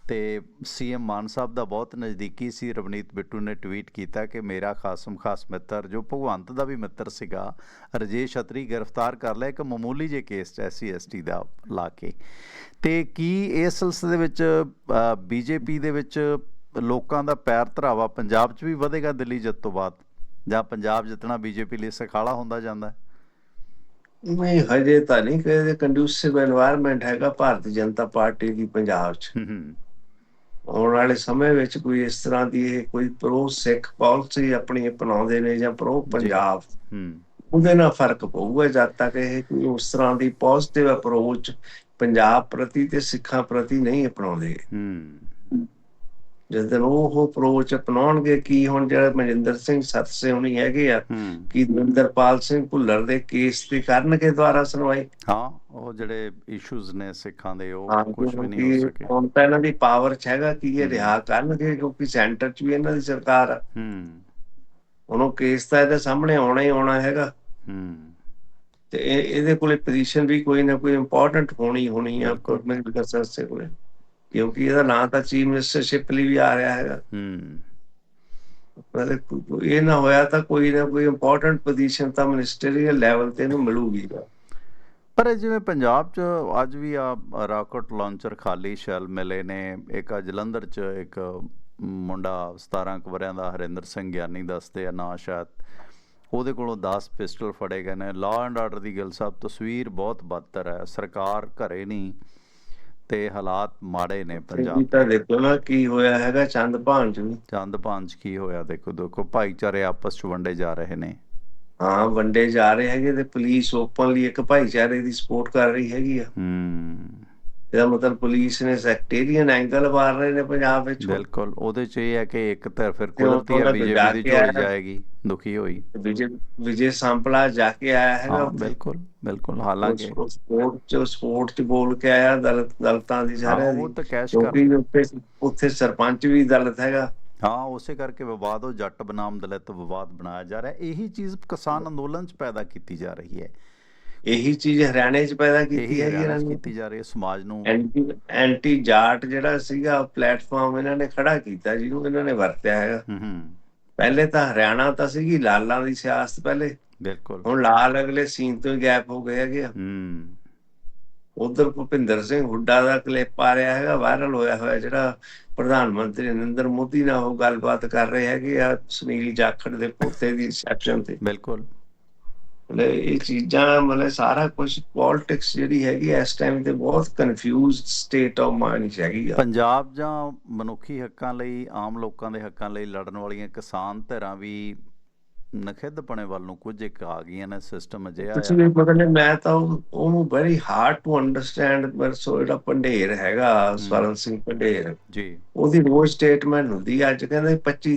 ਤੇ ਸੀਐਮ ਮਾਨ ਸਾਹਿਬ ਦਾ ਬਹੁਤ ਨਜ਼ਦੀਕੀ ਸੀ। ਰਵਨੀਤ ਬਿੱਟੂ ਨੇ ਟਵੀਟ ਕੀਤਾ ਕਿ ਮੇਰਾ ਖਾਸਮ ਖਾਸ ਮਿੱਤਰ ਜੋ ਭਗਵੰਤ ਦਾ ਵੀ ਮਿੱਤਰ ਸੀਗਾ ਰਜੇਸ਼ ਅਤਰੀ ਗ੍ਰਿਫਤਾਰ ਕਰ ਲਿਆ ਇੱਕ ਮਾਮੂਲੀ ਜੇ ਕੇਸ ਐਸਸੀ ਐਸਟੀ ਦਾ ਲਾ ਕੇ। ਤੇ ਕੀ ਇਸ ਸਿਲਸਿਲੇ ਵਿੱਚ ਬੀਜੇਪੀ ਦੇ ਵਿੱਚ ਲੋਕਾਂ ਦਾ ਪੈਰ ਧਰਾਵਾ ਪੰਜਾਬ 'ਚ ਵੀ ਵਧੇਗਾ ਦਿੱਲੀ ਜਿੱਤ ਤੋਂ ਬਾਅਦ? ਜਾਂ ਪੰਜਾਬ ਜਿੱਤਣਾ ਬੀਜੇਪੀ ਲਈ ਸਖਾਲਾ ਹੁੰਦਾ ਜਾਂਦਾ ਹੈ? ਨਹੀਂ ਹਜੇ ਤਾਂ ਨਹੀਂ ਕਿ ਕੰਡਿਊਸਿਵ এনवायरमेंट ਹੈਗਾ ਭਾਰਤੀ ਜਨਤਾ ਪਾਰਟੀ ਦੀ ਪੰਜਾਬ 'ਚ। ਆਉਣ ਵਾਲੇ ਸਮੇਂ ਵਿੱਚ ਕੋਈ ਇਸ ਤਰ੍ਹਾਂ ਦੀ ਕੋਈ ਪ੍ਰੋ ਸਿੱਖ ਪਾਲਿਸੀ ਆਪਣੀ ਅਪਣਾਉਂਦੇ ਨੇ ਜਾਂ ਪ੍ਰੋ ਪੰਜਾਬ ਹੂੰ। ਉਹਦੇ ਨਾਲ ਫ਼ਰਕ ਪਊਗਾ ਜਦ ਤੱਕ ਇਹ ਕੋਈ ਉਸ ਤਰ੍ਹਾਂ ਦੀ ਪੋਜ਼ਿਟਿਵ ਅਪਰੋਚ ਪੰਜਾਬ ਪ੍ਰਤੀ ਤੇ ਸਿੱਖਾਂ ਪ੍ਰਤੀ ਨਹੀਂ ਅਪਣਾਉਂਦੇ। ਹੂੰ। ਜਦੋਂ ਉਹ ਅਪਰੋਚ ਅਪਣਾਉਣਗੇ ਕੀ ਹੁਣ ਜਿਹੜਾ ਮਨਿੰਦਰ ਸਿੰਘ ਸਤਸੇ ਹੋਣੀ ਹੈਗੇ ਆ ਕੀ ਦਵਿੰਦਰਪਾਲ ਸਿੰਘ ਭੁੱਲਰ ਦੇ ਕੇਸ ਤੇ ਕਰਨਗੇ ਦੁਆਰਾ ਸੁਣਵਾਈ? ਹਾਂ ਉਹ ਜਿਹੜੇ ਇਸ਼ੂਜ਼ ਨੇ ਸਿੱਖਾਂ ਦੇ ਉਹ ਕੁਝ ਵੀ ਨਹੀਂ ਹੋ ਸਕੇ। ਹੁਣ ਤਾਂ ਇਹਨਾਂ ਦੀ ਪਾਵਰ ਚ ਹੈਗਾ ਕਿ ਇਹ ਰਿਹਾ ਕਰਨਗੇ ਕਿਉਂਕਿ ਸੈਂਟਰ ਚ ਵੀ ਇਹਨਾਂ ਦੀ ਸਰਕਾਰ ਆ। ਹੂੰ। ਉਹਨੂੰ ਕੇਸ ਤਾਂ ਇਹਦੇ ਸਾਹਮਣੇ ਆਉਣਾ ਹੀ ਆਉਣਾ ਹੈਗਾ। ਹੂੰ। ਤੇ ਇਹ ਇਹਦੇ ਕੋਲੇ ਪੋਜੀਸ਼ਨ ਵੀ ਕੋਈ ਨਾ ਕੋਈ ਇੰਪੋਰਟੈਂਟ ਹੋਣੀ ਹੋਣੀ ਆ ਬਿਲਕੁਲ। ਗਵਰਨਮੈਂਟ ਸਰਸੇ ਕੋਲੇ। ਕਿਉਂਕਿ ਇਹਦਾ ਨਾਂ ਤਾਂ ਚੀਫ ਮਿਨਿਸਟਰਸ਼ਿਪ ਲਈ ਵੀ ਆ ਰਿਹਾ ਹੈਗਾ। ਹੂੰ। ਕੋ- ਇਹ ਨਾ ਹੋਇਆ ਤਾਂ ਕੋਈ ਨਾ ਕੋਈ ਇੰਪੋਰਟੈਂਟ ਪੋਜੀਸ਼ਨ ਤਾਂ ਮਿਨਿਸਟਰੀਅਲ ਲੈਵਲ ਤੇ ਇਹਨੂੰ ਮਿਲੂਗੀ। ਪਰ ਜਿਵੇਂ ਪੰਜਾਬ 'ਚ ਅੱਜ ਵੀ ਆ ਰਾਕਟ ਲਾਂਚਰ ਖਾਲੀ ਸ਼ੈਲ ਮਿਲੇ ਨੇ। ਇੱਕ ਜਲੰਧਰ 'ਚ ਇੱਕ ਮੁੰਡਾ 17 ਕੁ ਵਰਿਆਂ ਦਾ ਹਰਿੰਦਰ ਸਿੰਘ ਗਿਆਨੀ ਦੱਸਦੇ ਆ ਨਾਂ ਸ਼ਾਇਦ। ਉਹਦੇ ਕੋਲੋਂ 10 ਪਿਸਟਲ ਫੜੇ ਗਏ ਨੇ। ਲਾਅ ਐਂਡ ਆਰਡਰ ਦੀ ਗੱਲ ਸਾਹਿਬ ਤਸਵੀਰ ਬਹੁਤ ਬਦਤਰ ਹੈ। ਸਰਕਾਰ ਘਰੇ ਨਹੀਂ। ਤੇ ਹਾਲਾਤ ਮਾੜੇ ਨੇ ਪੰਜਾਬ ਤਾਂ ਦੇਖੋ ਨਾ ਕੀ ਹੋਇਆ ਹੈਗਾ ਚੰਦ ਚ ਵੀ। ਚੰਦ ਪੰਜ ਕੀ ਹੋਇਆ ਦੇਖੋ ਦੇਖੋ ਭਾਈਚਾਰੇ ਆਪਸ 'ਚ ਵੰਡੇ ਜਾ ਰਹੇ ਨੇ। ਹਾਂ ਵੰਡੇ ਜਾ ਰਹੇ ਹੈਗੇ ਤੇ ਪੁਲਿਸ ਓਪਨਲੀ ਇੱਕ ਭਾਈਚਾਰੇ ਦੀ ਸਪੋਰਟ ਕਰ ਰਹੀ ਹੈਗੀ ਆ। ਹੂੰ। ਇਹਦਾ ਮਤਲਬ ਪੁਲਿਸ ਨੇ ਸੈਕਟੇਰੀਅਨ ਐਂਗਲ ਮਾਰ ਰਹੇ ਨੇ ਪੰਜਾਬ ਵਿੱਚ ਬਿਲਕੁਲ ਉਹਦੇ 'ਚ ਇਹ ਹੈ ਕਿ ਇੱਕ ਧਿਰ ਫਿਰ ਕੁਦਰਤੀ ਹੈ ਬੀਜੇਪੀ ਦੀ ਝੋਲੀ। ਜਾਏਗੀ ਦੁਖੀ ਹੋਈ। ਵਿਜੇ ਵਿਜੇ ਸੰਪਲਾ ਜਾ ਕੇ ਆਇਆ ਹੈਗਾ। ਬਿਲਕੁਲ ਬਿਲਕੁਲ ਹਾਲਾਂਕਿ। ਸਪੋਰਟ ਚ ਸਪੋਰਟ ਚ ਬੋਲ ਕੇ ਆਇਆ ਦਲਤ ਦਲਤਾਂ ਦੀ ਸਾਰਿਆਂ ਉਹ ਤਾਂ ਕੈਸ਼ ਕਰ ਉੱਥੇ ਸਰਪੰਚ ਵੀ ਦਲਤ ਹੈਗਾ। ਹਾਂ ਉਸੇ ਕਰਕੇ ਵਿਵਾਦ ਉਹ ਜੱਟ ਬਨਾਮ ਦਲਿਤ ਵਿਵਾਦ ਬਣਾਇਆ ਜਾ ਰਿਹਾ। ਇਹੀ ਚੀਜ਼ ਕਿਸਾਨ ਅੰਦੋਲਨ 'ਚ ਪੈਦਾ ਕੀਤੀ ਜਾ ਰਹੀ ਹੈ। ਇਹੀ ਚੀਜ਼ ਹਰਿਆਣੇ ਚ ਪੈਦਾ ਕੀਤੀ ਹਰਿਆਣਾ ਇਹਨਾਂ ਨੇ ਕੀਤੀ ਜਾ ਰਹੀ ਹੈ ਸਮਾਜ ਨੂੰ। ਐਂਟੀ ਐਂਟੀ ਜਾਟ ਜਿਹੜਾ ਸੀਗਾ ਪਲੇਟਫਾਰਮ ਇਹਨਾਂ ਨੇ ਖੜਾ ਕੀਤਾ ਜਿਹਨੂੰ ਇਹਨਾਂ ਨੇ ਵਰਤਿਆ ਹੈਗਾ। ਹੂੰ ਹੂੰ। ਪਹਿਲੇ ਤਾਂ ਹਰਿਆਣਾ ਤਾਂ ਸੀਗੀ ਲਾਲਾਂ ਦੀ ਸਿਆਸਤ ਪਹਿਲੇ। ਬਿਲਕੁਲ। ਹੁਣ ਲਾਲ ਅਗਲੇ ਸੀਨ ਤੋਂ ਹੀ ਗੈਪ ਹੋ ਗਏ ਹੈਗੇ ਹੂੰ। ਉਧਰ ਭੁਪਿੰਦਰ ਸਿੰਘ ਹੁੱਡਾ ਦਾ ਕਲਿੱਪ ਆ ਰਿਹਾ ਹੈਗਾ ਵਾਇਰਲ ਹੋਇਆ ਹੋਇਆ ਜਿਹੜਾ ਪ੍ਰਧਾਨ ਮੰਤਰੀ ਨਰਿੰਦਰ ਮੋਦੀ ਨਾਲ ਉਹ ਗੱਲਬਾਤ ਕਰ ਰਹੇ ਹੈਗੇ ਆ ਸੁਨੀਲ ਜਾਖੜ ਦੇ ਪੋਤੇ ਦੀ ਰਿਸੈਪਸ਼ਨ ਤੇ। ਬਿਲਕੁਲ। ਮਤਲਬ ਇਹ ਚੀਜ਼ਾਂ ਮਤਲਬ ਸਾਰਾ ਕੁਝ ਪੋਲਿਟਿਕਸ ਜਿਹੜੀ ਹੈਗੀ ਇਸ ਟਾਈਮ ਤੇ ਬਹੁਤ ਕਨਫਿਊਜ਼ਡ ਸਟੇਟ ਆਫ ਮਾਈਂਡ ਹੈਗੀ ਆ। ਪੰਜਾਬ ਜਾਂ ਮਨੁੱਖੀ ਹੱਕਾਂ ਲਈ ਆਮ ਲੋਕਾਂ ਦੇ ਹੱਕਾਂ ਲਈ ਲੜਨ ਵਾਲੀਆਂ ਕਿਸਾਨ ਧਿਰਾਂ ਵੀ ਨਖਿੱਧਪਣੇ ਵੱਲ ਨੂੰ ਕੁਝ ਇੱਕ ਆ ਗਈਆਂ ਨੇ ਸਿਸਟਮ ਅਜਿਹਾ ਤੁਸੀਂ ਮਤਲਬ ਮੈਂ ਤਾਂ ਉਹ- ਉਹਨੂੰ ਵੈਰੀ ਹਾਰਡ ਟੂ ਅੰਡਰਸਟੈਂਡ ਪਰ ਸੋ ਜਿਹੜਾ ਪੰਡੇਰ ਹੈਗਾ ਸਵਰਨ ਸਿੰਘ ਪੰਡੇਰ ਜੀ। ਉਹਦੀ ਰੋਜ਼ ਸਟੇਟਮੈਂਟ ਹੁੰਦੀ ਅੱਜ ਕਹਿੰਦੇ 25